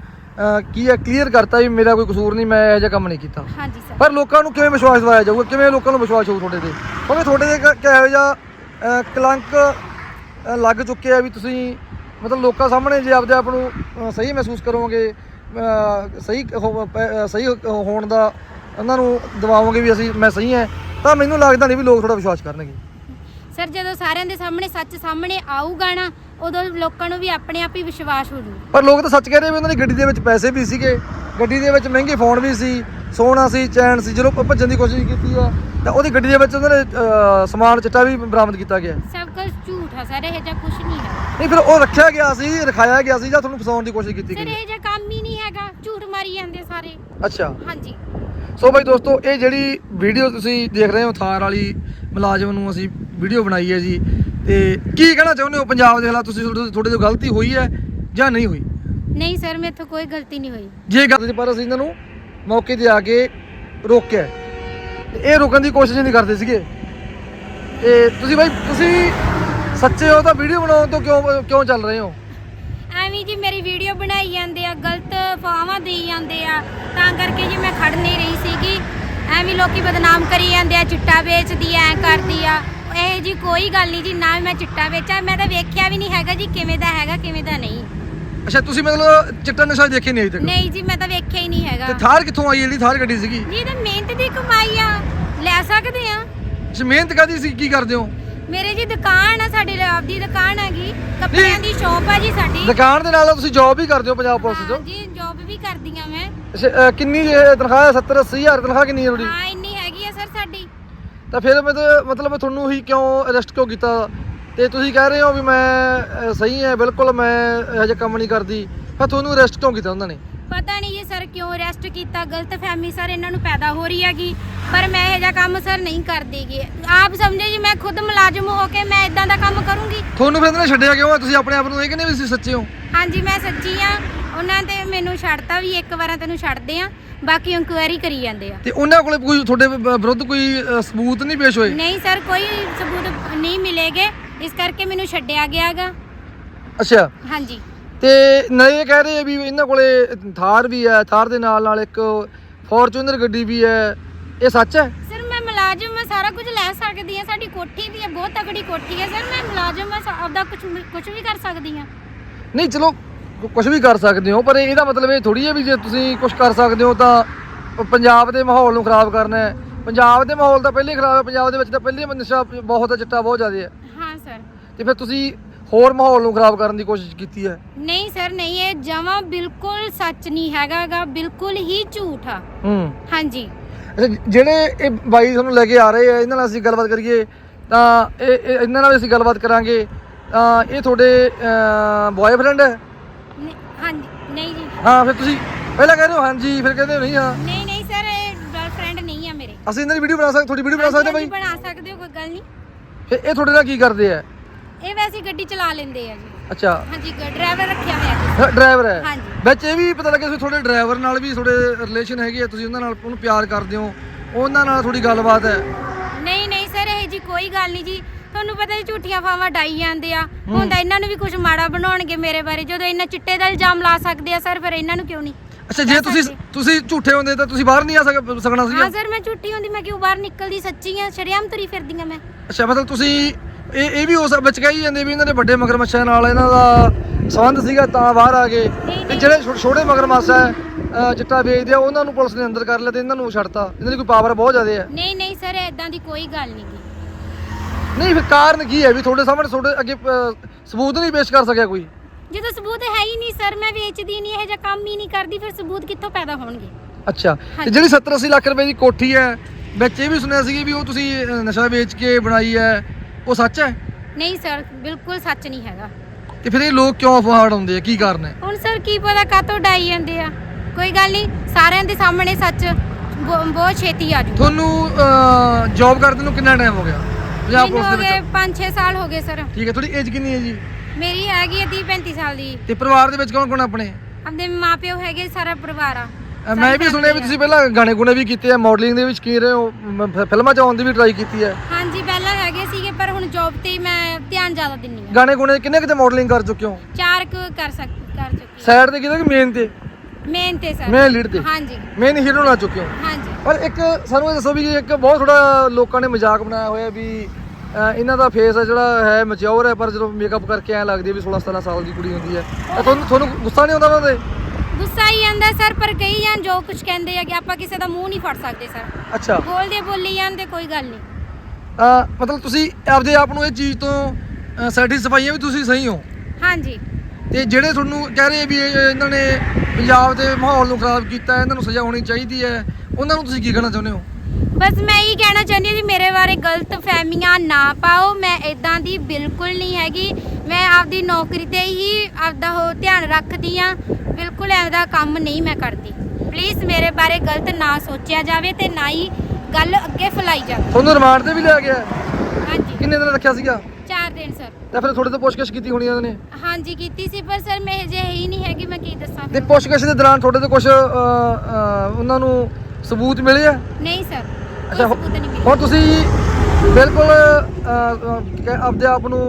ਕੀ ਹੈ ਕਲੀਅਰ ਕਰਤਾ ਵੀ ਮੇਰਾ ਕੋਈ ਕਸੂਰ ਨਹੀਂ ਮੈਂ ਇਹੋ ਜਿਹਾ ਕੰਮ ਨਹੀਂ ਕੀਤਾ। ਹਾਂਜੀ ਸਰ ਪਰ ਲੋਕਾਂ ਨੂੰ ਕਿਵੇਂ ਵਿਸ਼ਵਾਸ ਦਿਵਾਇਆ ਜਾਊਗਾ? ਕਿਵੇਂ ਲੋਕਾਂ ਨੂੰ ਵਿਸ਼ਵਾਸ ਹੋਊ ਤੁਹਾਡੇ ਤੇ? ਕਿਉਂਕਿ ਤੁਹਾਡੇ ਤੇ ਕ- ਕਿਹੋ ਜਿਹਾ ਕਲੰਕ ਲੱਗ ਚੁੱਕਿਆ ਵੀ ਤੁਸੀਂ ਮਤਲਬ ਲੋਕਾਂ ਸਾਹਮਣੇ ਜੇ ਆਪਦੇ ਆਪ ਨੂੰ ਸਹੀ ਮਹਿਸੂਸ ਕਰੋਗੇ ਸਹੀ ਹੋ- ਪ- ਅ, ਸਹੀ ਹੋ- ਹੋਣ ਦਾ ਉਹਨਾਂ ਨੂੰ ਦਿਵਾਓਗੇ ਵੀ ਅਸੀਂ ਮੈਂ ਸਹੀ ਹਾਂ ਤਾਂ ਮੈਨੂੰ ਲੱਗਦਾ ਨਹੀਂ ਵੀ ਲੋਕ ਤੁਹਾਡਾ ਵਿਸ਼ਵਾਸ ਕਰਨਗੇ। ਸਰ ਜਦੋਂ ਸਾਰਿਆਂ ਦੇ ਸਾਹਮਣੇ ਸੱਚ ਸਾਹਮਣੇ ਆਊਗਾ ਨਾ ਉਦੋਂ ਲੋਕਾਂ ਨੂੰ ਵੀ ਆਪਣੇ ਆਪ ਹੀ ਵਿਸ਼ਵਾਸ ਹੋ ਜੂ ਪਰ ਲੋਕ ਤਾਂ ਸੱਚ ਕਹਿ ਰਹੇ ਵੀ ਉਹਨਾਂ ਦੀ ਗੱਡੀ ਦੇ ਵਿੱਚ ਪੈਸੇ ਵੀ ਸੀਗੇ ਗੱਡੀ ਦੇ ਵਿੱਚ ਮਹਿੰਗੇ ਫੋਨ ਵੀ ਸੀ ਸੋਨਾ ਸੀ ਚੈਨ ਸੀ ਜਦੋਂ ਭ- ਭੱਜਣ ਦੀ ਕੋਸ਼ਿਸ਼ ਕੀਤੀ ਹੈ ਤਾਂ ਉਹਦੀ ਗੱਡੀ ਦੇ ਵਿੱਚ ਉਹਨਾਂ ਨੇ ਅਹ, ਸਮਾਨ ਚਿੱਟਾ ਵੀ ਬਰਾਮਦ ਕੀਤਾ ਗਿਆ। ਸਭ ਕੁਝ ਝੂਠ ਆ ਸਰ ਇਹ ਜਿਹਾ ਕੁਝ ਨਹੀਂ ਹੈ ਨਹੀਂ ਫਿਰ ਉਹ ਰੱਖਿਆ ਗਿਆ ਸੀ ਰਖਾਇਆ ਗਿਆ ਸੀ ਜਾਂ ਤੁਹਾਨੂੰ ਫਸਾਉਣ ਦੀ ਕੋਸ਼ਿਸ਼ ਕੀਤੀ ਸਰ ਗਈ? ਇਹ ਜਿਹਾ ਕੰਮ ਹੀ ਨਹੀਂ ਹੈਗਾ ਝੂਠ ਮਾਰੀ ਜਾਂਦੇ ਸਾਰੇ। ਅੱਛਾ। ਹਾਂਜੀ। ਸੋ ਭਾਈ ਦੋਸਤੋ ਇਹ ਜਿਹੜੀ ਵੀਡੀਓ ਤੁਸੀਂ ਦੇਖ ਰਹੇ ਹੋ ਥਾਰ ਵਾਲੀ ਮੁਲਾਜ਼ਮ ਨੂੰ ਅਸੀਂ ਵੀਡੀਓ ਬਣਾਈ ਹੈ ਜੀ ਤੇ ਕੀ ਕਹਿਣਾ ਚਾਹੁੰਦੇ ਹੋ ਪੰਜਾਬ ਦੇ ਹਾਲਾਤ? ਤੁਸੀਂ ਤੁਹਾਡੇ ਤੋਂ ਗਲਤੀ ਹੋਈ ਹੈ ਜਾਂ ਨਹੀਂ ਹੋਈ? ਨਹੀਂ ਸਰ ਮੇਥੋਂ ਕੋਈ ਗਲਤੀ ਨਹੀਂ ਹੋਈ। ਜੇ ਗੱਲ ਪਰ ਅਸੀਂ ਇਹਨਾਂ ਨੂੰ ਮੌਕੇ ਤੇ ਆ ਕੇ ਰੋਕਿਆ ਤੇ ਇਹ ਰੋਕਣ ਦੀ ਕੋਸ਼ਿਸ਼ ਨਹੀਂ ਕਰਦੇ ਸੀਗੇ। ਤੇ ਤੁਸੀਂ ਭਾਈ ਤੁਸੀਂ ਸੱਚੇ ਹੋ ਤਾਂ ਵੀਡੀਓ ਬਣਾਉਣ ਤੋਂ ਕਿਉਂ ਕਿਉਂ ਚੱਲ ਰਹੇ ਹੋ? ਐਵੇਂ ਜੀ ਮੇਰੀ ਵੀਡੀਓ ਬਣਾਈ ਜਾਂਦੇ ਆ ਗਲਤ ਫਾਵਾਂ ਦੇਈ ਜਾਂਦੇ ਆ ਤਾਂ ਕਰਕੇ ਜੀ ਮੈਂ ਖੜ ਨਹੀਂ ਰਹੀ ਸੀਗੀ। ਐਵੇਂ ਲੋਕੀ ਬਦਨਾਮ ਕਰੀ ਜਾਂਦੇ ਆ ਚਿੱਟਾ ਵੇਚਦੀ ਐ ਕਰਦੀ ਆ। ਇਹ ਜੀ ਕੋਈ ਗੱਲ ਨਹੀਂ ਜੀ ਨਾ ਮੈਂ ਚਿੱਟਾ ਵੇਚਾਂ ਮੈਂ ਤਾਂ ਵੇਖਿਆ ਵੀ ਨਹੀਂ ਹੈਗਾ ਜੀ ਕਿਵੇਂ ਦਾ ਹੈਗਾ ਕਿਵੇਂ ਦਾ ਨਹੀਂ। ਅੱਛਾ ਤੁਸੀਂ ਮਤਲਬ ਚਿੱਟਾ ਨਸ਼ਾ ਦੇਖੇ ਨਹੀਂ ਅਜੇ ਤੱਕ? ਨਹੀਂ ਜੀ ਮੈਂ ਤਾਂ ਵੇਖਿਆ ਹੀ ਨਹੀਂ ਹੈਗਾ। ਤੇ ਥਾਰ ਕਿੱਥੋਂ ਆਈ ਜਿਹੜੀ ਥਾਰ ਗੱਡੀ ਸੀਗੀ? ਜੀ ਇਹ ਤਾਂ ਮਿਹਨਤ ਦੀ ਕਮਾਈ ਆ ਲੈ ਸਕਦੇ ਆ। ਅੱਛਾ ਮਿਹਨਤ ਕਰਦੀ ਸੀ ਕੀ ਕਰਦੇ ਹੋ? ਮੇਰੇ ਜੀ ਦੁਕਾਨ ਆ ਸਾਡੇ ਆਪਦੀ ਦੁਕਾਨ ਹੈਗੀ ਕੱਪੜਿਆਂ ਦੀ ਸ਼ਾਪ ਆ ਜੀ ਸਾਡੀ। ਦੁਕਾਨ ਦੇ ਨਾਲ ਤੁਸੀਂ ਜੌਬ ਵੀ ਕਰਦੇ ਹੋ ਪੰਜਾਬ ਪੁਲਿਸ 'ਚ? ਹਾਂ ਜੀ ਜੌਬ ਵੀ ਕਰਦੀ ਆ ਮੈਂ। ਅੱਛਾ, ਕਿੰਨੀ ਇਹ ਤਨਖਾਹ ਹੈ? 70 80 ਹਜ਼ਾਰ ਤਨਖਾਹ ਕਿੰਨੀ ਹੈ ਤੁਹਾਡੀ? ਹਾਂ ਇੰਨੀ ਤਾਂ ਫਿਰ ਮਤਲਬ ਮਤਲਬ ਤੁਹਾਨੂੰ ਹੀ ਕਿਉਂ ਅਰੈਸਟ ਕਿਉਂ ਕੀਤਾ? ਤੇ ਤੁਸੀਂ ਕਹਿ ਰਹੇ ਹੋ ਵੀ ਮੈਂ ਸਹੀ ਹੈ ਬਿਲਕੁਲ ਮੈਂ ਇਹੋ ਜਿਹਾ ਕੰਮ ਨਹੀਂ ਕਰਦੀ। ਫਿਰ ਤੁਹਾਨੂੰ ਅਰੈਸਟ ਕਿਉਂ ਕੀਤਾ ਉਹਨਾਂ ਨੇ? ਪਤਾ ਨਹੀਂ ਜੀ ਸਰ ਕਿਉਂ ਅਰੈਸਟ ਕੀਤਾ ਗਲਤ ਫਹਿਮੀ ਸਰ ਇਹਨਾਂ ਨੂੰ ਪੈਦਾ ਹੋ ਰਹੀ ਹੈਗੀ। ਪਰ ਮੈਂ ਇਹ ਜਿਹਾ ਕੰਮ ਸਰ ਨਹੀਂ ਕਰਦੀਗੀ ਆਪ ਸਮਝੇ ਜੀ ਮੈਂ ਖੁਦ ਮੁਲਾਜ਼ਮ ਹੋ ਕੇ ਮੈਂ ਇਦਾਂ ਦਾ ਕੰਮ ਕਰੂੰਗੀ। ਤੁਹਾਨੂੰ ਫਿਰ ਇਹਨਾਂ ਨੇ ਛੱਡਿਆ ਕਿਉਂ? ਤੁਸੀਂ ਆਪਣੇ ਆਪ ਨੂੰ ਇਹ ਕਹਿੰਦੇ ਵੀ ਤੁਸੀਂ ਸੱਚੇ ਹੋ। ਹਾਂਜੀ ਮੈਂ ਸੱਚੀ ਆ ਉਹਨਾਂ ਤੇ ਮੈਨੂੰ ਛੱਡਤਾ ਵੀ ਇੱਕ ਵਾਰਾਂ ਤੈਨੂੰ ਛੱਡਦੇ ਆ ਬਾਕੀ ਇਨਕੁਆਇਰੀ ਕਰੀ ਜਾਂਦੇ ਆ। ਤੇ ਉਹਨਾਂ ਕੋਲੇ ਕੋਈ ਤੁਹਾਡੇ ਵ- ਵਿਰੁੱਧ ਕੋਈ ਅਹ, ਸਬੂਤ ਨਹੀਂ ਪੇਸ਼ ਹੋਏ? ਨਹੀਂ ਸਰ ਕੋਈ ਸਬੂਤ ਨਹੀਂ ਮਿਲੇਗੇ। ਇਸ ਕਰਕੇ ਮੈਨੂੰ ਛੱਡਿਆ ਗਿਆਗਾ ਅੱਛਾ। ਹਾਂਜੀ। ਤੇ ਇਹ ਕਹਿ ਰਹੇ ਆ ਵੀ ਇਹਨਾਂ ਕੋਲੇ ਥਾਰ ਵੀ ਹੈ ਥਾਰ ਦੇ ਨਾਲ ਨਾਲ ਇੱਕ ਫੋਰਚੂਨਰ ਗੱਡੀ ਵੀ ਹੈ। ਇਹ ਸੱਚ ਹੈ? ਸਰ ਮੈਂ ਮੁਲਾਜ਼ਮ ਮੈਂ ਸਾਰਾ ਕੁਝ ਲੈ ਸਕਦੀ ਆ ਸਾਡੀ ਕੋਠੀ ਵੀ ਹੈ ਬਹੁਤ ਤਕੜੀ ਕੋਠੀ ਹੈ। ਸਰ ਮੈਂ ਮੁਲਾਜ਼ਮ ਆ ਸਾ- ਆਪਦਾ ਕੁਝ ਕੁਝ ਵੀ ਕਰ ਸਕਦੀ ਆ ਨਹੀਂ ਚਲੋ ਕੁਝ ਵੀ ਕਰ ਸਕਦੇ ਹੋ ਪਰ ਇਹਦਾ ਮਤਲਬ ਇਹ ਥੋੜੀ ਹੈ ਵੀ ਜੇ ਤੁਸੀਂ ਕੁਝ ਕਰ ਸਕਦੇ ਹੋ ਤਾਂ ਪੰਜਾਬ ਦੇ ਮਾਹੌਲ ਨੂੰ ਖਰਾਬ ਕਰਨਾ ਹੈ। ਪੰਜਾਬ ਦੇ ਮਾਹੌਲ ਤਾਂ ਪਹਿਲੇ ਹੀ ਖਰਾਬ ਹੈ ਪੰਜਾਬ ਦੇ ਵਿੱਚ ਤਾਂ ਪਹਿਲੇ ਹੀ ਨਸ਼ਾ ਬਹੁਤ ਹੈ ਚਿੱਟਾ ਬਹੁਤ ਜ਼ਿਆਦਾ ਹੈ। ਹਾਂ ਸਰ। ਤੇ ਫਿਰ ਤੁਸੀਂ ਹੋਰ ਮਾਹੌਲ ਨੂੰ ਖਰਾਬ ਕਰਨ ਦੀ ਕੋਸ਼ਿਸ਼ ਕੀਤੀ ਹੈ? ਨਹੀਂ ਸਰ ਨਹੀਂ ਇਹ ਜਮਾ ਬਿਲਕੁਲ ਸੱਚ ਨਹੀਂ ਹੈਗਾਗਾ ਬਿਲਕੁਲ ਹੀ ਝੂਠ ਆ। ਹੂੰ। ਹਾਂਜੀ। ਅੱਛਾ ਜਿਹੜੇ ਇਹ ਬਾਈ ਤੁਹਾਨੂੰ ਲੈ ਕੇ ਆ ਰਹੇ ਆ ਇਹਨਾਂ ਨਾਲ ਅਸੀਂ ਗੱਲਬਾਤ ਕਰੀਏ ਤਾਂ ਇਹ ਇਹ- ਇਹਨਾਂ ਨਾਲ ਅਸੀਂ ਗੱਲਬਾਤ ਕਰਾਂਗੇ। ਤਾਂ ਇਹ ਤੁਹਾਡੇ ਬॉयਫ੍ਰੈਂਡ ਹੈ? ਹਾਂ ਫਿਰ ਤੁਸੀਂ ਪਹਿਲਾਂ ਕਹਿ ਰਹੇ ਹੋ ਹਾਂਜੀ ਫਿਰ ਕਹਿੰਦੇ ਹੋ ਨਹੀਂ ਹਾਂ। ਨਹੀਂ ਨਹੀਂ ਸਰ ਇਹ ਗਰਲਫ੍ਰੈਂਡ ਨਹੀਂ ਆ ਮੇਰੇ। ਅਸੀਂ ਇਹਨਾਂ ਦੀ ਵੀਡੀਓ ਬਣਾ ਸਕਦੇ ਤੁਹਾਡੀ ਵੀਡੀਓ ਬਣਾ ਸਕਦੇ ਬਾਈ? ਬਣਾ ਸਕਦੇ ਹੋ ਕੋਈ ਗੱਲ ਨਹੀਂ। ਫਿਰ ਇਹ ਤੁਹਾਡੇ ਨਾਲ ਕੀ ਕਰਦੇ ਆ? ਇਹ ਵੈਸੇ ਹੀ ਗੱਡੀ ਚਲਾ ਲੈਂਦੇ ਆ ਜੀ। ਅੱਛਾ। ਹਾਂਜੀ ਡਰਾਈਵਰ ਰੱਖਿਆ ਹੋਇਆ ਜੀ। ਡਰਾਈਵਰ ਹੈ। ਹਾਂਜੀ। ਵਿੱਚ ਇਹ ਵੀ ਪਤਾ ਲੱਗਿਆ ਸੀ ਤੁਹਾਡੇ ਡਰਾਈਵਰ ਨਾਲ ਵੀ ਤੁਹਾਡੇ ਰਿਲੇਸ਼ਨ ਹੈਗੇ ਆ ਤੁਸੀਂ ਉਹਨਾਂ ਨਾਲ ਉਹਨੂੰ ਪਿਆਰ ਕਰਦੇ ਹੋ ਉਹਨਾਂ ਨਾਲ ਥੋੜੀ ਗੱਲਬਾਤ ਹੈ। ਨਹੀਂ ਨਹੀਂ ਸਰ ਇਹ ਜੀ ਕੋਈ ਗੱਲ ਨਹੀਂ ਜੀ। ਤੁਹਾਨੂੰ ਪਤਾ ਜੀ ਝੂਠੀਆਂ ਫਾਵਾਂ ਡਾਈ ਜਾਂਦੇ ਆ। ਹੁਣ ਤਾਂ ਇਹਨਾਂ ਨੂੰ ਵੀ ਕੁਝ ਮਾੜਾ ਬਣਾਉਣਗੇ ਮੇਰੇ ਬਾਰੇ। ਜਦੋਂ ਇਹਨਾਂ ਚਿੱਟੇ ਦਾ ਇਲਜ਼ਾਮ ਲਾ ਸਕਦੇ ਆ ਸਰ ਫਿਰ ਇਹਨਾਂ ਨੂੰ ਕਿਉਂ ਨਹੀਂ? ਅੱਛਾ ਜੇ ਤੁਸੀਂ ਤੁਸੀਂ ਝੂਠੇ ਹੁੰਦੇ ਤਾਂ ਤੁਸੀਂ ਬਾਹਰ ਨਹੀਂ ਆ ਸਕ- ਸਕਣਾ ਸੀ। ਹਾਂ ਸਰ ਮੈਂ ਝੂਠੀ ਹੁੰਦੀ ਮੈਂ ਕਿਉਂ ਬਾਹਰ ਨਿਕਲਦੀ? ਸੱਚੀ ਆ ਸ਼ਰਿਆਮ ਤੁਰੀ ਫਿਰਦੀ ਆ ਮੈਂ। ਅੱਛਾ ਮਤਲਬ ਤੁਸੀਂ ਇਹ ਇਹ ਵੀ ਉਸ ਵਿੱਚ ਕਹੀ ਜਾਂਦੇ ਵੀ ਇਹਨਾਂ ਦੇ ਵੱਡੇ ਮਗਰਮੱਛਾਂ ਨਾਲ ਇਹਨਾਂ ਦਾ ਸੰਬੰਧ ਸੀਗਾ ਤਾਂ ਬਾਹਰ ਆ ਗਏ। ਤੇ। ਜਿਹੜੇ ਛੋ- ਛੋਟੇ ਮਗਰਮੱਛ ਹੈ ਅਹ ਚਿੱਟਾ ਵੇਚਦੇ ਆ ਉਹਨਾਂ ਨੂੰ ਪੁਲਿਸ ਨੇ ਅੰਦਰ ਕਰ ਲਿਆ ਤੇ ਇਹਨਾਂ ਨੂੰ ਛੱਡਤਾ। ਇਹਨਾਂ ਦੀ ਕੋਈ ਪਾਵਰ ਬਹੁਤ ਜ਼ਿਆਦਾ ਹੈ ਨਹੀਂ ਨਹੀਂ ਸਰ ਇਦਾਂ ਦੀ ਕੋਈ ਗੱਲ ਨਹੀਂ ਗੀ। ਨਹੀਂ ਫਿਰ ਕਾਰਨ ਕੀ ਹੈ ਵੀ ਤੁਹਾਡੇ ਸਾਹਮਣੇ ਤੁਹਾਡੇ ਅੱਗੇ ਅਹ, ਸਬੂਤ ਨਹੀਂ ਪੇਸ਼ ਕਰ ਸਕਿਆ ਕੋਈ? ਜਦੋਂ ਸਬੂਤ ਹੈ ਹੀ ਨਹੀਂ ਸਰ ਮੈਂ ਵੇਚਦੀ ਨਹੀਂ ਇਹ ਜਿਹਾ ਕੰਮ ਹੀ ਨਹੀਂ ਕਰਦੀ ਫਿਰ ਸਬੂਤ ਕਿੱਥੋਂ ਪੈਦਾ ਹੋਣਗੇ? ਅੱਛਾ ਤੇ ਹਾਂਜੀ। ਜਿਹੜੀ 70 80 ਲੱਖ ਰੁਪਏ ਦੀ ਕੋਠੀ ਹੈ ਵਿੱਚ ਇਹ ਵੀ ਸੁਣਿਆ ਸੀ ਵੀ ਉਹ ਤੁਸੀਂ ਅਹ, ਨਸ਼ਾ ਵੇਚ ਕੇ ਬਣਾਈ ਹੈ ਉਹ ਸੱਚ ਹੈ? ਨਹੀਂ ਸਰ ਬਿਲਕੁਲ ਸੱਚ ਨਹੀਂ ਹੈਗਾ। ਤੇ ਫਿਰ ਇਹ ਲੋਕ ਕਿਉਂ ਅਫਵਾਹ ਉਡਾਉਂਦੇ ਆ? ਕੀ ਕਾਰਨ ਹੈ? ਹੁਣ ਸਰ ਕੀ ਪਤਾ ਕਾਤੋਂ ਡਾਈ ਜਾਂਦੇ ਆ? ਕੋਈ ਗੱਲ ਨਹੀਂ ਸਾਰਿਆਂ ਦੇ ਸਾਹਮਣੇ ਸੱਚ ਬਹੁ- ਬਹੁਤ ਛੇਤੀ ਆ ਜੂ ਤੁਹਾਨੂੰ ਜੌਬ ਕਰਦੇ ਨੂੰ ਕਿੰਨਾ ਟਾਈਮ ਹੋ ਗਿਆ? ਪੰਜਾਬ ਮੈਨੂੰ ਪੁਲਿਸ ਹੋ ਦੇ ਗਏ ਵਿੱਚ। 5-6 ਸਾਲ ਹੋ ਗਏ ਸਰ। ਠੀਕ ਹੈ ਤੁਹਾਡੀ ਏਜ ਕਿੰਨੀ ਹੈ ਜੀ? ਮੇਰੀ ਹੈਗੀ ਹੈ 30-35 ਸਾਲ ਦੀ। ਤੇ ਪਰਿਵਾਰ ਦੇ ਵਿੱਚ ਕੌਣ ਕੌਣ ਆਪਣੇ? ਆਪਣੇ ਮਾਪਿਓ ਹੈਗੇ ਸਾਰਾ ਪਰਿਵਾਰ ਆ। ਅਹ ਮੈਂ ਵੀ ਸੁਣਿਆ ਵੀ ਤੁਸੀਂ ਪਹਿਲਾਂ ਗਾਣੇ ਗੁਣੇ ਵੀ ਕੀਤੇ ਆ ਮਾਡਲਿੰਗ ਦੇ ਵਿੱਚ ਕੀ ਰਹੇ ਹੋ? ਮ- ਫਿ- ਫਿਲਮਾਂ 'ਚ ਆਉਣ ਦੀ ਵੀ ਟਰਾਈ ਕੀਤੀ ਹੈ। ਹਾਂਜੀ ਪਹਿਲਾਂ ਹੈਗੇ ਸੀਗੇ ਪਰ ਹੁਣ ਜੌਬ ਤੇ ਹੀ ਮੈਂ ਧਿਆਨ ਜ਼ਿਆਦਾ ਦਿੰਨੀ ਆ ਗਾਣੇ ਗੁਣੇ ਕਿੰਨੇ ਕਿਤੇ ਮਾਡਲਿੰਗ ਕਰ ਚੁੱਕੇ ਹੋ? ਚਾਰ ਕੁ ਕਰ ਸਕ ਕਰ ਚੁੱਕੀ ਸਾਈਡ ਤੇ ਕਿਤੇ ਕਿ ਮੇਨ ਤੇ? ਮੇਨ ਤੇ ਸਰ ਮੇਨ ਲੀਡ ਤੇ? ਹਾਂਜੀ। ਮੇਨ ਹੀਰੋ ਨਾ ਚੁੱਕੇ ਹੋ? ਹਾਂਜੀ। ਪਰ ਇੱਕ ਸਾਨੂੰ ਇਹ ਦੱਸੋ ਵੀ ਇੱਕ ਬਹੁਤ ਥੋੜਾ ਲੋਕਾਂ ਨੇ ਮਜ਼ਾਕ ਬਣਾਇਆ ਹੋਇਆ ਵੀ ਅਹ ਇਹਨਾਂ ਦਾ ਫੇਸ ਹੈ ਜਿਹੜਾ ਹੈ ਮੈਚਿਓਰ ਹੈ ਪਰ ਜਦੋਂ ਮੇਕਅਪ ਕਰਕੇ ਐ ਲੱਗਦੀ ਹੈ ਵੀ 16 17 ਸਾਲ ਦੀ ਕੁੜੀ ਹੁੰਦੀ ਹੈ। ਤਾਂ ਤੁਹਾਨੂੰ ਤੁਹਾਨੂੰ ਗੁੱਸਾ ਨਹੀਂ ਆਉਂਦਾ ਉਹਨਾਂ ਤੇ ਗੁੱਸਾ ਹੀ ਆਂਦਾ ਸਰ ਪਰ ਕਈ ਜਾਂ ਜੋ ਕੁਝ ਕਹਿੰਦੇ ਆ ਕਿ ਆਪਾਂ ਕਿਸੇ ਦਾ ਮੂੰਹ ਨਹੀਂ ਫੜ ਸਕਦੇ ਸਰ। ਅੱਛਾ। ਬੋਲਦੇ ਬੋਲੀ ਜਾਂਦੇ ਕੋਈ ਗੱਲ ਨਹੀਂ। ਅਹ ਮਤਲਬ ਤੁਸੀਂ ਆਪਦੇ ਆਪ ਨੂੰ ਇਹ ਚੀਜ਼ ਤੋਂ ਸੈਟੀਸਫਾਈ ਹੈ ਵੀ ਤੁਸੀਂ ਸਹੀ ਹੋ? ਹਾਂਜੀ। ਤੇ ਜਿਹੜੇ ਤੁਹਾਨੂੰ ਕਹਿ ਰਹੇ ਵੀ ਇਹ- ਇਹਨਾਂ ਨੇ ਪੰਜਾਬ ਦੇ ਮਾਹੌਲ ਨੂੰ ਖਰਾਬ ਕੀਤਾ ਇਹਨਾਂ ਨੂੰ ਸਜ਼ਾ ਹੋਣੀ ਚਾਹੀਦੀ ਹੈ। ਉਹਨਾਂ ਨੂੰ ਤੁਸੀਂ ਕੀ ਕਹਿਣਾ ਚਾਹੁੰਦੇ ਹੋ? ਬਸ ਮੈਂ ਇਹੀ ਕਹਿਣਾ ਚਾਹੁੰਦੀ ਹਾਂ ਜੀ ਮੇਰੇ ਬਾਰੇ ਗਲਤ ਫਹਿਮੀਆਂ ਨਾ ਪਾਓ। ਮੈਂ ਇਦਾਂ ਦੀ ਬਿਲਕੁਲ ਨਹੀਂ ਹੈਗੀ। ਮੈਂ ਆਪਦੀ ਨੌਕਰੀ ਤੇ ਹੀ ਆਪਦਾ ਉਹ ਧਿਆਨ ਰੱਖਦੀ ਆ ਬਿਲਕੁਲ ਐਵੇਂ ਦਾ ਕੰਮ ਨਹੀਂ ਮੈਂ ਕਰਦੀ। ਪਲੀਜ਼ ਮੇਰੇ ਬਾਰੇ ਗਲਤ ਨਾ ਸੋਚਿਆ ਜਾਵੇ ਤੇ ਨਾ ਹੀ ਗੱਲ ਅੱਗੇ ਫੈਲਾਈ ਜਾਵੇ। ਤੁਹਾਨੂੰ ਰਿਮਾਂਡ ਤੇ ਵੀ ਲਿਆ ਗਿਆ ਹੈ? ਹਾਂਜੀ। ਕਿੰਨੇ ਦਿਨ ਰੱਖਿਆ ਸੀਗਾ? 4 ਦਿਨ ਸਰ ਤਾਂ ਫਿਰ ਤੁਹਾਡੇ ਤੋਂ ਪੁੱਛਗਿੱਛ ਕੀਤੀ ਹੋਣੀ ਇਹਨਾਂ ਨੇ ਹਾਂਜੀ ਕੀਤੀ ਸੀ ਪਰ ਸਰ ਮੈਂ ਜੇ ਹੀ ਨਹੀਂ ਹੈਗੀ ਮੈਂ ਕੀ ਦੱਸਾਂ ਤੇ ਫਿਰ? ਪੁੱਛਗਿੱਛ ਦੇ ਦੌਰਾਨ ਤੁਹਾਡੇ ਤੋਂ ਕੁਝ ਉਹਨਾਂ ਨੂੰ ਸਬੂਤ ਮਿਲੇ ਆ? ਨਹੀਂ ਸਰ ਅੱਛਾ ਸਬੂਤ ਨਹੀਂ ਮਿਲਿਆ ਹੁਣ ਤੁਸੀਂ ਬਿਲਕੁਲ ਅਹ, ਅਹ, ਕਹਿ- ਆਪਦੇ ਆਪ ਨੂੰ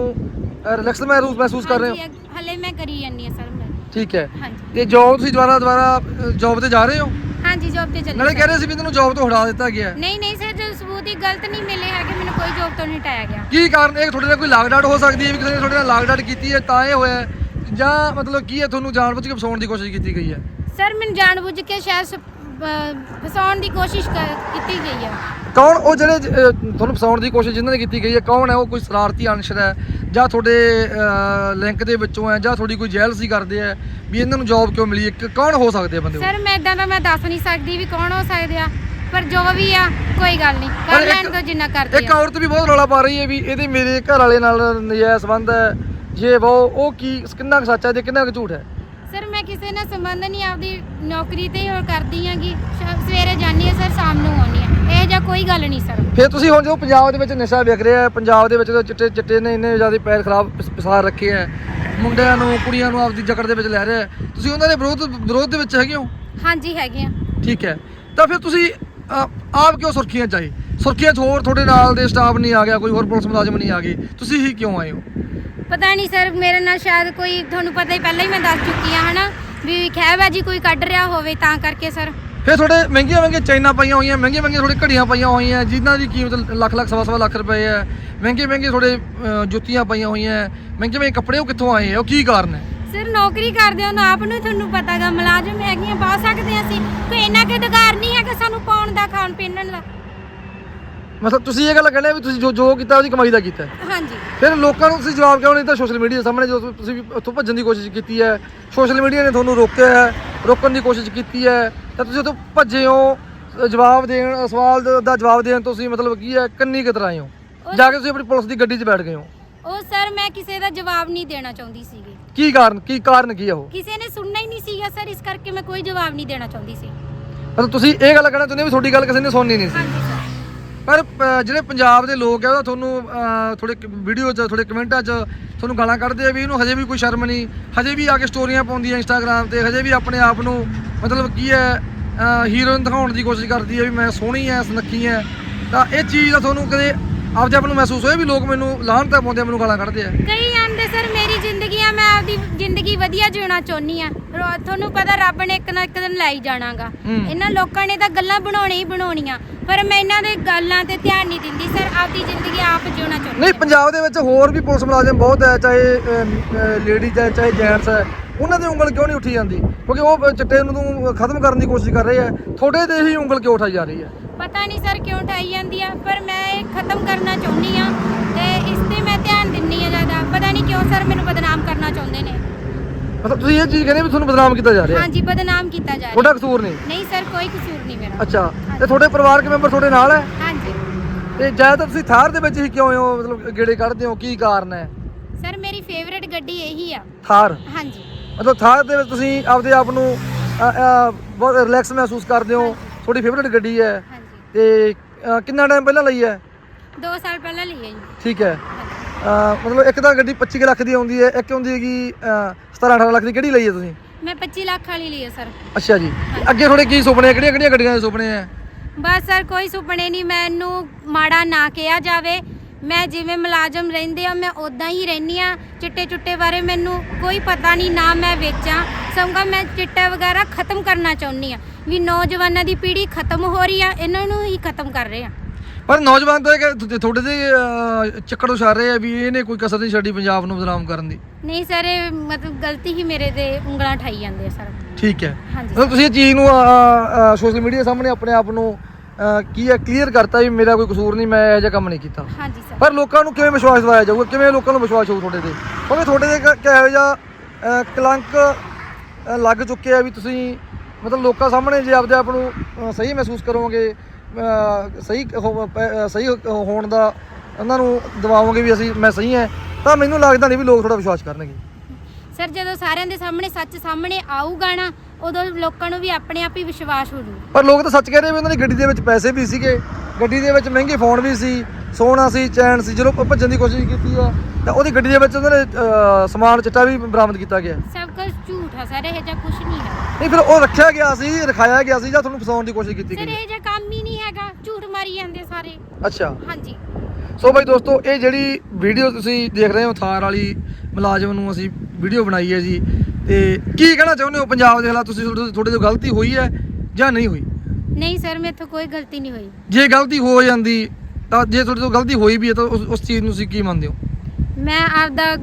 ਰਿਲੈਕਸ ਮਹਿਸੂਸ ਮਹਿਸੂਸ ਕਰ ਰਹੇ ਹੋ? ਹਾਂਜੀ, ਹਲੇ ਮੈਂ ਕਰੀ ਜਾਂਦੀ ਹਾਂ ਸਰ ਮੈਂ। ਠੀਕ ਹੈ। ਹਾਂਜੀ। ਤੇ ਜੌਬ ਤੁਸੀਂ ਦੁਬਾਰਾ ਦੁਬਾਰਾ ਜੌਬ ਤੇ ਜਾ ਰਹੇ ਹੋ? ਹਾਂਜੀ ਜੌਬ ਤੇ ਚੱਲੀ ਨਾਲੇ। ਕਹਿ ਰਹੇ ਸੀ ਵੀ ਤੁਹਾਨੂੰ ਜੌਬ ਤੋਂ ਹਟਾ ਦਿੱਤਾ ਗਿਆ ਹੈ। ਨਹੀਂ ਨਹੀਂ ਸਰ ਜੋ ਸਬੂਤ ਹੀ ਗਲਤ ਨਹੀਂ ਮਿਲੇ ਹੈਗੇ ਮੈਨੂੰ ਕੋਈ ਜੋਬ ਤੋਂ ਨਹੀਂ ਹਟਾਇਆ ਗਿਆ ਕੀ ਕਾਰਨ ਇਹ ਤੁਹਾਡੇ ਨਾਲ ਕੋਈ ਲਾਗਡਾਟ ਹੋ ਸਕਦੀ ਹੈ ਵੀ ਕਿਸੇ ਨੇ ਤੁਹਾਡੇ ਨਾਲ ਲਾਗਡਾਟ ਕੀਤੀ ਹੈ ਤਾਂ ਇਹ ਹੋਇਆ ਹੈ? ਜਾਂ ਮਤਲਬ ਕੀ ਹੈ ਤੁਹਾਨੂੰ ਜਾਣਬੁੱਝ ਕੇ ਫਸਾਉਣ ਦੀ ਕੋਸ਼ਿਸ਼ ਕੀਤੀ ਗਈ ਹੈ ਸਰ ਮੈਨੂੰ ਜਾਣਬੁੱਝ ਕੇ ਸ਼ਾਇਦ ਸ- ਫਸਾਉਣ ਦੀ ਕੋਸ਼ਿਸ਼ ਕਰ- ਕੀਤੀ ਗਈ ਹੈ। ਕੌਣ ਉਹ ਜਿਹੜੇ ਅਹ, ਤੁਹਾਨੂੰ ਫਸਾਉਣ ਦੀ ਕੋਸ਼ਿਸ਼ ਜਿਨ੍ਹਾਂ ਨੇ ਕੀਤੀ ਗਈ ਹੈ ਕੌਣ ਹੈ ਉਹ ਕੋਈ ਸ਼ਰਾਰਤੀ ਅੰਸ਼ਰ ਹੈ ਜਾਂ ਤੁਹਾਡੇ ਲਿੰਕ ਦੇ ਵਿੱਚੋਂ ਹੈ ਜਾਂ ਤੁਹਾਡੀ ਕੋਈ ਜੈਲਸੀ ਕਰਦੇ ਹੈ ਵੀ ਇਹਨਾਂ ਨੂੰ ਜੌਬ ਕਿਉਂ ਮਿਲੀ ਹੈ? ਕਿ- ਕੌਣ ਹੋ ਸਕਦੇ ਆ ਬੰਦੇ ਉਹ? ਸਰ ਮੈਂ ਇਦਾਂ ਦਾ ਮੈਂ ਦੱਸ ਨਹੀਂ ਸਕਦੀ ਵੀ ਕੌਣ ਹੋ ਸਕਦੇ ਆ ਪਰ ਜੋ ਵੀ ਆ ਕੋਈ ਗੱਲ ਨਹੀਂ। ਪਰ ਕਰ ਇੱਕ- ਲੈਣ ਤੋਂ ਜਿੰਨਾ ਕਰਦੇ ਇੱਕ ਆ। ਔਰਤ ਵੀ ਬਹੁਤ ਰੌਲਾ ਪਾ ਰਹੀ ਹੈ ਵੀ ਇਹਦੇ ਮੇਰੇ ਘਰ ਵਾਲੇ ਨਾਲ ਨਜਾਇਜ਼ ਸੰਬੰਧ ਹੈ ਜੇ ਉਹ ਉਹ ਕੀ ਕਿੰਨਾ ਕੁ ਸੱਚ ਹੈ ਤੇ ਕਿੰਨਾ ਕੁ ਝੂਠ ਹੈ? ਮੈਂ ਕਿਸੇ ਨਾਲ ਸੰਬੰਧ ਨਹੀਂ ਆਪਦੀ ਨੌਕਰੀ ਤੇ ਹੀ ਹੋਰ ਕਰਦੀ ਆਂਗੀ ਸ਼- ਸਵੇਰੇ ਜਾਂਦੀ ਆ ਸਰ ਸ਼ਾਮ ਨੂੰ ਆਉਂਦੀ ਆ ਇਹ ਜਾਂ ਕੋਈ ਗੱਲ ਨਹੀਂ ਸਰ। ਫਿਰ ਤੁਸੀਂ ਹੁਣ ਜਦੋਂ ਪੰਜਾਬ ਦੇ ਵਿੱਚ ਨਸ਼ਾ ਵਿਕ ਰਿਹਾ ਹੈ ਪੰਜਾਬ ਦੇ ਵਿੱਚ ਤਾਂ ਚਿੱਟੇ ਚਿੱਟੇ ਨੇ ਇੰਨੇ ਜ਼ਿਆਦਾ ਪੈਰ ਖਰਾਬ ਪਸ- ਪਸਾਰ ਰੱਖੇ ਹੈ ਮੁੰਡਿਆਂ ਨੂੰ ਕੁੜੀਆਂ ਨੂੰ ਆਪਦੀ ਜਕੜ ਦੇ ਵਿੱਚ ਲੈ ਰਿਹਾ ਹੈ ਤੁਸੀਂ ਉਹਨਾਂ ਦੇ ਵਿਰੋਧ ਵਿਰੋਧ ਦੇ ਵਿੱਚ ਹੈਗੇ ਹੋ? ਹਾਂਜੀ ਹੈਗੇ ਆ। ਠੀਕ ਹੈ। ਤਾਂ ਫਿਰ ਤੁਸੀਂ ਅ, ਆਪ ਕਿਉਂ ਸੁਰਖੀਆਂ ਚਾਹੀ ਸੁਰਖੀਆਂ 'ਚ ਹੋਰ ਤੁਹਾਡੇ ਨਾਲ ਦੇ ਸਟਾਫ ਨਹੀਂ ਆ ਗਿਆ ਕੋਈ ਹੋਰ ਪੁਲਿਸ ਮੁਲਾਜ਼ਮ ਨਹੀਂ ਆ ਗਏ। ਤੁਸੀਂ ਹੀ ਕਿਉਂ ਆਏ ਹੋ? ਪਤਾ ਨਹੀਂ ਸਰ ਮੇਰੇ ਨਾਲ ਸ਼ਾਇਦ ਕੋਈ ਤੁਹਾਨੂੰ ਪਤਾ ਹੀ ਪਹਿਲਾਂ ਹੀ ਮੈਂ ਦੱਸ ਚੁੱਕੀ ਆ ਹਨਾ? ਵੀ ਖਹਿਬਾਜੀ ਕੋਈ ਕੱਢ ਰਿਹਾ ਹੋਵੇ ਤਾਂ ਕਰਕੇ ਸਰ। ਫਿਰ ਤੁਹਾਡੇ ਮਹਿੰਗੀਆਂ ਮਹਿੰਗੀਆਂ ਚੈਨਾਂ ਪਾਈਆਂ ਹੋਈਆਂ ਮਹਿੰਗੀਆਂ ਮਹਿੰਗੀਆਂ ਤੁਹਾਡੇ ਘੜੀਆਂ ਪਾਈਆਂ ਹੋਈਆਂ ਜਿਨ੍ਹਾਂ ਦੀ ਕੀਮਤ ਲੱਖ ਲੱਖ ਸਵਾ ਸਵਾ ਲੱਖ ਰੁਪਏ ਹੈ। ਮਹਿੰਗੇ ਮਹਿੰਗੇ ਤੁਹਾਡੇ ਜੁੱਤੀਆਂ ਪਾਈਆਂ ਹੋਈਆਂ ਮਹਿੰਗੇ ਮਹਿੰਗੇ ਕੱਪੜੇ ਉਹ ਕਿੱਥੋਂ ਆਏ ਆ ਉਹ ਕੀ ਕਾਰਨ ਹੈ? ਸਰ ਨੌਕਰੀ ਕਰਦੇ ਹੋ ਨਾ ਆਪ ਨੂੰ ਤੁਹਾਨੂੰ ਪਤਾਗਾ ਮੁਲਾਜ਼ਮ ਹੈਗੀਆਂ ਪਾ ਸਕਦੇ ਅਸੀਂ। ਕੋਈ ਇੰਨਾ ਕਿ ਅਧਿਕਾਰ ਨਹੀਂ ਹੈਗਾ ਸਾਨੂੰ ਪਾਉਣ ਦਾ ਖਾਣ ਪੀਣ ਦਾ। ਮਤਲਬ ਤੁਸੀਂ ਇਹ ਗੱਲ ਕਹਿੰਦੇ ਵੀ ਤੁਸੀਂ ਜੋ ਜੋ ਕੀਤਾ ਉਹਦੀ ਕਮਾਈ ਦਾ ਕੀਤਾ। ਹਾਂਜੀ। ਫਿਰ ਲੋਕਾਂ ਨੂੰ ਤੁਸੀਂ ਜਵਾਬ ਕਿਉਂ ਨਹੀਂ ਦਿੱਤਾ ਸੋਸ਼ਲ ਮੀਡੀਆ ਸਾਹਮਣੇ ਜਦੋਂ ਤੁਸੀਂ ਵੀ ਉੱਥੋਂ ਭੱਜਣ ਦੀ ਕੋਸ਼ਿਸ਼ ਕੀਤੀ ਹੈ? ਸੋਸ਼ਲ ਮੀਡੀਆ ਨੇ ਤੁਹਾਨੂੰ ਰੋਕਿਆ ਹੈ ਰੋਕਣ ਦੀ ਕੋਸ਼ਿਸ਼ ਕੀਤੀ ਹੈ। ਤਾਂ ਤੁਸੀਂ ਉੱਥੋਂ ਭੱਜੇ ਹੋ ਜਵਾਬ ਦੇਣ ਸਵਾਲ ਦਾ ਜਵਾਬ ਦੇਣ ਤੁਸੀਂ ਮਤਲਬ ਕੀ ਹੈ ਕੰਨੀ ਕਤਰਾਏ ਹੋ? ਜਾ ਕੇ ਤੁਸੀਂ ਆਪਣੀ ਪੁਲਿਸ ਦੀ ਗੱਡੀ 'ਚ ਬੈਠ ਗਏ ਹੋ। ਉਹ ਸਰ ਮੈਂ ਕਿਸੇ ਦਾ ਜਵਾਬ ਨਹੀਂ ਦੇਣਾ ਚਾਹੁੰਦੀ ਸੀਗੀ। ਕੀ ਕਾਰਨ ਕੀ ਕਾਰਨ ਕੀ ਹੈ ਉਹ? ਕਿਸੇ ਨੇ ਸੁਣਨਾ ਹੀ ਨਹੀਂ ਸੀਗਾ ਸਰ ਇਸ ਕਰਕੇ ਮੈਂ ਕੋਈ ਜਵਾਬ ਨਹੀਂ ਦੇਣਾ ਚਾਹੁੰਦੀ ਸੀ। ਮਤਲਬ ਤੁਸੀਂ ਇਹ ਗੱਲ ਕਹਿਣਾ ਚਾਹੁੰਦੇ ਹੋ ਵੀ ਤੁਹਾਡੀ ਗੱਲ ਕਿਸੇ ਨੇ ਸੁਣਨੀ ਨਹੀਂ ਸੀ। ਹਾਂਜੀ ਸਰ। ਪਰ ਅ, ਜਿਹੜੇ ਪੰਜਾਬ ਦੇ ਲੋਕ ਆ ਉਹ ਤੁਹਾਨੂੰ ਅ, ਥੋੜੇ ਵੀਡੀਓ 'ਚ ਥੋੜੇ ਕਮੈਂਟਾਂ 'ਚ ਤੁਹਾਨੂੰ ਗਾਲਾਂ ਕੱਢਦੇ ਆ ਵੀ ਇਹਨੂੰ ਹਜੇ ਵੀ ਕੋਈ ਸ਼ਰਮ ਨਹੀਂ। ਹਜੇ ਵੀ ਆ ਕੇ ਸਟੋਰੀਆਂ ਪਾਉਂਦੀ ਹੈ ਇੰਸਟਾਗ੍ਰam ਤੇ ਹਜੇ ਵੀ ਆਪਣੇ ਆਪ ਨੂੰ ਮਤਲਬ ਕੀ ਹੈ ਹੀਰੋਇਨ ਦਿਖਾਉਣ ਦੀ ਕੋਸ਼ਿਸ਼ ਕਰਦੀ ਹੈ ਵੀ ਮੈਂ ਸੋਹਣੀ ਐ ਸੁਨੱਖੀ ਐ। ਤਾਂ ਇਹ ਚੀਜ਼ ਦਾ ਤੁਹਾਨੂੰ ਕਦੇ ਆਪਦੇ ਆਪ ਨੂੰ ਮਹਿਸੂਸ ਹੋਇਆ ਵੀ ਲੋਕ ਮੈਨੂੰ ਲਾਹਨਤਾਂ ਪਾਉਂਦੇ ਆ ਮੈਨੂੰ ਗਾਲਾਂ ਕੱਢਦੇ ਆ? ਕਈ ਆਂਦੇ ਸਰ ਮੇਰੀ ਜ਼ਿੰਦਗੀ ਆ ਮੈਂ ਆਪਦੀ ਜ਼ਿੰਦਗੀ ਵਧੀਆ ਜਿਉਣਾ ਚਾਹੁੰਨੀ ਆ। ਰੋ- ਤੁਹਾਨੂੰ ਪਤਾ ਰੱਬ ਨੇ ਇੱਕ ਨਾ ਇੱਕ ਦਿਨ ਲੈ ਹੀ ਜਾਣਾਗਾ। ਹੂੰ। ਇਹਨਾਂ ਲੋਕਾਂ ਨੇ ਤਾਂ ਗੱਲਾਂ ਬਣਾਉਣੀਆਂ ਹੀ ਬਣਾਉਣੀਆਂ ਪਰ ਮੈਂ ਇਹਨਾਂ ਦੇ ਗੱਲਾਂ ਤੇ ਧਿਆਨ ਨਹੀਂ ਦਿੰਦੀ। ਸਰ ਆਪਦੀ ਜ਼ਿੰਦਗੀ ਆਪ ਜਿਉਣਾ ਚਾਹੁੰਦੀ ਨਹੀਂ ਪੰਜਾਬ ਦੇ ਵਿੱਚ ਹੋਰ ਵੀ ਪੁਲਿਸ ਮੁਲਾਜ਼ਮ ਬਹੁਤ ਹੈ ਚਾਹੇ ਲੇਡੀਜ਼ ਹੈ ਚਾਹੇ ਜੈਂਟਸ ਹੈ ਉਹਨਾਂ ਦੀ ਉਂਗਲ ਕਿਉਂ ਨਹੀਂ ਉੱਠੀ ਜਾਂਦੀ? ਕਿਉਂਕਿ ਉਹ ਚਿੱਟੇ ਨੂੰ ਖਤਮ ਕਰਨ ਦੀ ਕੋਸ਼ਿਸ਼ ਕਰ ਰਹੇ ਆ। ਤੁਹਾਡੇ ਤੇ ਹੀ ਉਂਗਲ ਕਿਉਂ ਉਠਾਈ ਜਾ ਰਹੀ ਹੈ? ਪਤਾ ਨਹੀਂ ਸਰ ਕਿਉਂ ਠਾਈ ਜਾਂਦੀ ਆ ਪਰ ਮੈਂ ਇਹ ਖਤਮ ਕਰਨਾ ਚਾਹੁੰਦੀ ਆ ਤੇ ਇਸ ਤੇ ਮੈਂ ਧਿਆਨ ਦਿੰਨੀ ਆ ਜ਼ਿਆਦਾ। ਪਤਾ ਨਹੀਂ ਕਿਉਂ ਸਰ ਮੈਨੂੰ ਬਦਨਾਮ ਕਰਨਾ ਚਾਹੁੰਦੇ ਨੇ। ਮਤਲਬ ਤੁਸੀਂ ਇਹ ਚੀਜ਼ ਕਹਿੰਦੇ ਵੀ ਤੁਹਾਨੂੰ ਬਦਨਾਮ ਕੀਤਾ ਜਾ ਰਿਹਾ। ਹਾਂਜੀ ਬਦਨਾਮ ਕੀਤਾ ਜਾ ਰਿਹਾ। ਤੁਹਾਡਾ ਕਸੂਰ ਨਹੀਂ। ਨਹੀਂ ਸਰ ਕੋਈ ਕਸੂਰ ਨਹੀਂ ਮੇਰਾ। ਅੱਛਾ ਤੇ ਤੁਹਾਡੇ ਪਰਿਵਾਰਕ ਮੈਂਬਰ ਤੁਹਾਡੇ ਨਾਲ ਹੈ? ਹਾਂਜੀ। ਤੇ ਜ਼ਿਆਦਾਤਰ ਤੁਸੀਂ ਥਾਰ ਦੇ ਵਿੱਚ ਹੀ ਕਿਉਂ ਹੋ? ਮਤਲਬ ਗੇੜੇ ਕੱਢਦੇ ਹੋ? ਕੀ ਕਾਰਨ ਹੈ? ਸਰ ਮੇਰੀ ਫੇਵਰੇਟ ਗੱਡੀ ਇਹੀ ਆ। ਥਾਰ? ਹਾਂਜੀ। ਮਤਲਬ ਥਾਰ ਦੇ ਵਿੱਚ ਤੁਸੀਂ ਆਪਦੇ ਆਪ ਨੂੰ ਅ, ਅ, ਬਹੁਤ ਰਿਲੈਕਸ ਮਹਿਸੂਸ ਕਰਦੇ ਹੋ। ਤੁਹਾਡੀ ਫੇਵਰੇਟ ਗੱਡੀ ਹੈ। ਤੇ ਕਿੰਨਾ ਟਾਈਮ ਪਹਿਲਾਂ ਲਈ ਹੈ? 2 ਸਾਲ ਪਹਿਲਾਂ ਲਈ ਹੈ ਜੀ। ਠੀਕ ਹੈ। ਮਤਲਬ ਇੱਕ ਤਾਂ ਗੱਡੀ 25 ਕੁ ਲੱਖ ਦੀ ਆਉਂਦੀ ਹੈ ਇੱਕ ਆਉਂਦੀ ਹੈਗੀ ਅ, 17 18 ਲੱਖ ਦੀ। ਕਿਹੜੀ ਲਈ ਹੈ ਤੁਸੀਂ? ਮੈਂ 25 ਲੱਖ ਵਾਲੀ ਲਈ ਹੈ ਸਰ। ਅੱਛਾ ਜੀ। ਅੱਗੇ ਤੁਹਾਡੇ ਕੀ ਸੁਪਨੇ ਆ? ਕਿਹੜੀਆਂ ਕਿਹੜੀਆਂ ਗੱਡੀਆਂ ਦੇ ਸੁਪਨੇ ਆ? ਬਸ ਸਰ ਕੋਈ ਸੁਪਨੇ ਨਹੀਂ। ਮੈਨੂੰ ਮਾੜਾ ਨਾ ਕਿਹਾ ਜਾਵੇ। ਮੈਂ ਜਿਵੇਂ ਮੁਲਾਜ਼ਮ ਰਹਿੰਦੇ ਆ ਮੈਂ ਉਦਾਂ ਹੀ ਰਹਿੰਦੀ ਆ। ਚਿੱਟੇ ਚੁੱਟੇ ਬਾਰੇ ਮੈਨੂੰ ਕੋਈ ਪਤਾ ਨਹੀਂ ਨਾ ਮੈਂ ਵੇਚਾਂ। ਸਗੋਂ ਮੈਂ ਚਿੱਟਾ ਵਗੈਰਾ ਖਤਮ ਕਰਨਾ ਚਾਹੁੰਦੀ ਆ। ਵੀ ਨੌਜਵਾਨਾਂ ਦੀ ਪੀੜ੍ਹੀ ਖਤਮ ਹੋ ਰਹੀ ਆ ਇਹਨਾਂ ਨੂੰ ਹੀ ਖਤਮ ਕਰ ਰਹੇ ਆ। ਪਰ ਨੌਜਵਾਨ ਤਾਂ ਕਿ ਤੇ ਅ, ਚੱਕੜ ਉਛਾਰ ਰਹੇ ਆ ਵੀ ਇਹਨੇ ਕੋਈ ਕਸਰ ਨਹੀਂ ਛੱਡੀ ਪੰਜਾਬ ਨੂੰ ਬਦਨਾਮ ਕਰਨ ਦੀ। ਨਹੀਂ ਸਰ ਇਹ ਮਤਲਬ ਗਲਤੀ ਹੀ ਮੇਰੇ ਤੇ ਉਂਗਲਾਂ ਠਾਈ ਜਾਂਦੇ ਆ ਸਰ। ਠੀਕ ਹੈ। ਹਾਂਜੀ। ਮਤਲਬ ਤੁਸੀਂ ਇਹ ਚੀਜ਼ ਨੂੰ ਸੋਸ਼ਲ ਮੀਡੀਆ ਸਾਹਮਣੇ ਆਪਣੇ ਆਪ ਨੂੰ ਕੀ ਹੈ ਕਲੀਅਰ ਕਰਤਾ ਵੀ ਮੇਰਾ ਕੋਈ ਕਸੂਰ ਨਹੀਂ ਮੈਂ ਇਹੋ ਜਿਹਾ ਕੰਮ ਨਹੀਂ ਕੀਤਾ। ਹਾਂਜੀ ਸਰ। ਪਰ ਲੋਕਾਂ ਨੂੰ ਕਿਵੇਂ ਵਿਸ਼ਵਾਸ ਦਿਵਾਇਆ ਜਾਊਗਾ? ਕਿਵੇਂ ਲੋਕਾਂ ਨੂੰ ਵਿਸ਼ਵਾਸ ਹੋਊ ਤੁਹਾਡੇ ਤੇ? ਕਿਉਂਕਿ ਤੁਹਾਡੇ ਦੇ ਕ- ਕਿਹੋ ਜਿਹਾ ਅਹ, ਕਲੰਕ ਅਹ, ਲੱਗ ਚੁੱਕਿਆ ਵੀ ਤੁਸੀਂ ਮਤਲਬ ਲੋਕਾਂ ਸਾਹਮਣੇ ਜੇ ਆਪਦੇ ਆਪ ਨੂੰ ਸਹੀ ਮਹਿਸੂਸ ਕਰੋਗੇ ਸਹੀ ਸਹੀ ਹੋਣ ਦਾ ਉਹਨਾਂ ਨੂੰ ਦਿਵਾਓਗੇ ਵੀ ਅਸੀਂ ਮੈਂ ਸਹੀ ਹਾਂ ਤਾਂ ਮੈਨੂੰ ਲੱਗਦਾ ਨਹੀਂ ਵੀ ਲੋਕ ਥੋੜਾ ਵਿਸ਼ਵਾਸ ਕਰਨਗੇ। ਸਰ ਜਦੋਂ ਸਾਰਿਆਂ ਦੇ ਸਾਹਮਣੇ ਸੱਚ ਸਾਹਮਣੇ ਆਊਗਾ ਨਾ ਉਦੋਂ ਲੋਕਾਂ ਨੂੰ ਵੀ ਆਪਣੇ ਆਪ ਹੀ ਵਿਸ਼ਵਾਸ ਹੋ ਜੂ ਪਰ ਲੋਕ ਤਾਂ ਸੱਚ ਕਹਿ ਰਹੇ ਵੀ ਉਹਨਾਂ ਦੀ ਗੱਡੀ ਦੇ ਵਿੱਚ ਪੈਸੇ ਵੀ ਸੀਗੇ ਗੱਡੀ ਦੇ ਵਿੱਚ ਮਹਿੰਗੇ ਫੋਨ ਵੀ ਸੀ ਸੋਨਾ ਸੀ ਚੈਨ ਸੀ ਜਦੋਂ ਭੱਜਣ ਦੀ ਕੋਸ਼ਿਸ਼ ਕੀਤੀ ਹੈ ਤਾਂ ਉਹਦੀ ਗੱਡੀ ਦੇ ਵਿੱਚ ਉਹਨਾਂ ਨੇ ਸਮਾਨ ਚਿੱਟਾ ਵੀ ਬਰਾਮਦ ਕੀਤਾ ਗਿਆ। ਸਭ ਕੁਝ ਝੂਠ ਆ ਸਰ ਇਹ ਜਿਹਾ ਕੁਝ ਨਹੀਂ ਹੈ ਨਹੀਂ ਫਿਰ ਉਹ ਰੱਖਿਆ ਗਿਆ ਸੀ ਰਖਾਇਆ ਗਿਆ ਸੀ ਜਾਂ ਤੁਹਾਨੂੰ ਫਸਾਉਣ ਦੀ ਕੋਸ਼ਿਸ਼ ਕੀਤੀ ਸਰ ਗਈ? ਇਹ ਜਿਹਾ ਕੰਮ ਹੀ ਨਹੀਂ ਹੈਗਾ ਝੂਠ ਮਾਰੀ ਜਾਂਦੇ ਸਾਰੇ। ਅੱਛਾ। ਹਾਂਜੀ। ਸੋ ਬਾਈ ਦੋਸਤੋ ਇਹ ਜਿਹੜੀ ਵੀਡੀਓ ਤੁਸੀਂ ਦੇਖ ਰਹੇ ਹੋ ਥਾਰ ਵਾਲੀ ਮੁਲਾਜ਼ਮ ਨੂੰ ਅਸੀਂ ਵੀਡੀਓ ਬਣਾਈ ਹੈ ਜੀ। ਤੇ ਕੀ ਕਹਿਣਾ ਚਾਹੁੰਦੇ ਹੋ ਪੰਜਾਬ ਦੇ ਹਾਲਾਤ? ਤੁਸੀਂ ਤੁਹਾਡੇ ਤੁਹਾਡੇ ਤੋਂ ਗਲਤੀ ਹੋਈ ਹੈ ਜਾਂ ਨਹੀਂ ਹੋਈ? ਨਹੀਂ ਸਰ ਮੇਥੋਂ ਕੋਈ ਗਲਤੀ ਨਹੀਂ ਹੋਈ। ਜੇ ਗਲਤੀ ਹੋ ਜਾਂਦੀ ਤਾਂ ਜੇ ਤੁਹਾਡੇ ਤੋਂ ਗਲਤੀ ਹੋਈ ਵੀ ਹੈ ਤਾਂ ਉਸ ਉਸ ਚੀਜ਼ ਨੂੰ ਤੁਸੀਂ ਕੀ ਮੰਨਦੇ ਹੋ? ਮੈਂ ਆਪਦਾ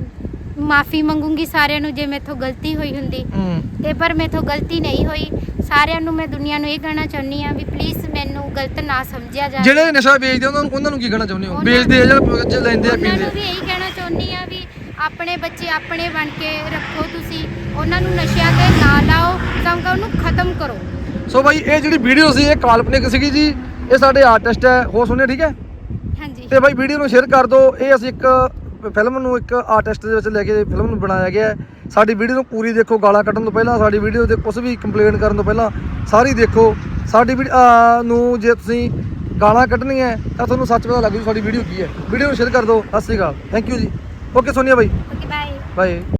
ਮਾਫੀ ਮੰਗੂੰਗੀ ਸਾਰਿਆਂ ਨੂੰ ਜੇ ਮੇਥੋਂ ਗਲਤੀ ਹੋਈ ਹੁੰਦੀ। ਹੂੰ। ਤੇ ਪਰ ਮੇਥੋਂ ਗਲਤੀ ਨਹੀਂ ਹੋਈ। ਸਾਰਿਆਂ ਨੂੰ ਮੈਂ ਦੁਨੀਆ ਨੂੰ ਇਹ ਕਹਿਣਾ ਚਾਹੁੰਦੀ ਆ ਵੀ ਪਲੀਜ਼ ਮੈਨੂੰ ਗਲਤ ਨਾ ਸਮਝਿਆ ਜਾਵੇ। ਜਿਹੜੇ ਨਸ਼ਾ ਵੇਚਦੇ ਉਹਨਾਂ ਨੂੰ ਉਹਨਾਂ ਨੂੰ ਕੀ ਕਹਿਣਾ ਚਾਹੁੰਦੇ ਹੋ? ਉਹਨਾਂ- ਵੇਚਦੇ ਆ ਜਾਂ ਜਾਂ ਲੈਂਦੇ ਆ ਉਹਨਾਂ ਪੀਂਦੇ ਨੂੰ ਆ? ਵੀ ਇਹੀ ਕਹਿਣਾ ਚਾਹੁੰਦੀ ਆ ਵੀ ਆਪਣੇ ਬੱਚੇ ਆਪਣੇ ਬਣ ਕੇ ਰੱਖੋ ਤੁਸੀਂ। ਉਹਨਾਂ ਨੂੰ ਨਸ਼ਿਆਂ ਤੇ ਨਾ ਲਾਓ ਸਗੋਂ ਉਹਨੂੰ ਖਤਮ ਕਰੋ। ਸੋ ਬਾਈ ਇਹ ਜਿਹੜੀ ਵੀਡੀਓ ਸੀ ਇਹ ਕਾਲਪਨਿਕ ਸੀਗੀ ਜੀ। ਇਹ ਸਾਡੇ ਆਰਟਿਸਟ ਹੈ। ਹੋਰ ਸੁਣਿਆ ਠੀਕ ਹੈ? ਹਾਂਜੀ। ਤੇ ਬਾਈ ਵੀਡੀਓ ਨੂੰ ਸ਼ੇਅਰ ਕਰ ਦਿਓ। ਇਹ ਅਸੀਂ ਇੱਕ ਫਿਲਮ ਨੂੰ ਇੱਕ ਆਰਟਿਸਟ ਦੇ ਵਿੱਚ ਲੈ ਕੇ ਫਿਲਮ ਨੂੰ ਬਣਾਇਆ ਗਿਆ ਹੈ। ਸਾਡੀ ਵੀਡੀਓ ਨੂੰ ਪੂਰੀ ਦੇਖੋ ਗਾਲਾਂ ਕੱਢਣ ਤੋਂ ਪਹਿਲਾਂ ਸਾਡੀ ਵੀਡੀਓ ਤੇ ਕੁਝ ਵੀ ਕੰਪਲੇਨ ਕਰਨ ਤੋਂ ਪਹਿਲਾਂ ਸਾਰੀ ਦੇਖੋ। ਸਾਡੀ ਨੂੰ ਜੇ ਤੁਸੀਂ ਗਾਲਾਂ ਕੱਢਣੀਆਂ ਹੈ, ਤਾਂ ਤੁਹਾਨੂੰ ਸੱਚ ਪਤਾ ਲੱਗ ਜੂ ਸਾਡੀ ਵੀਡੀਓ ਕੀ ਹੈ। ਵੀਡੀਓ ਨੂੰ ਸ਼ੇਅਰ ਕਰ ਦਿਓ। ਸਤਿ ਸ਼੍ਰੀ ਅਕਾਲ। Thank you ji. Okay Sonia by. Okay bye bye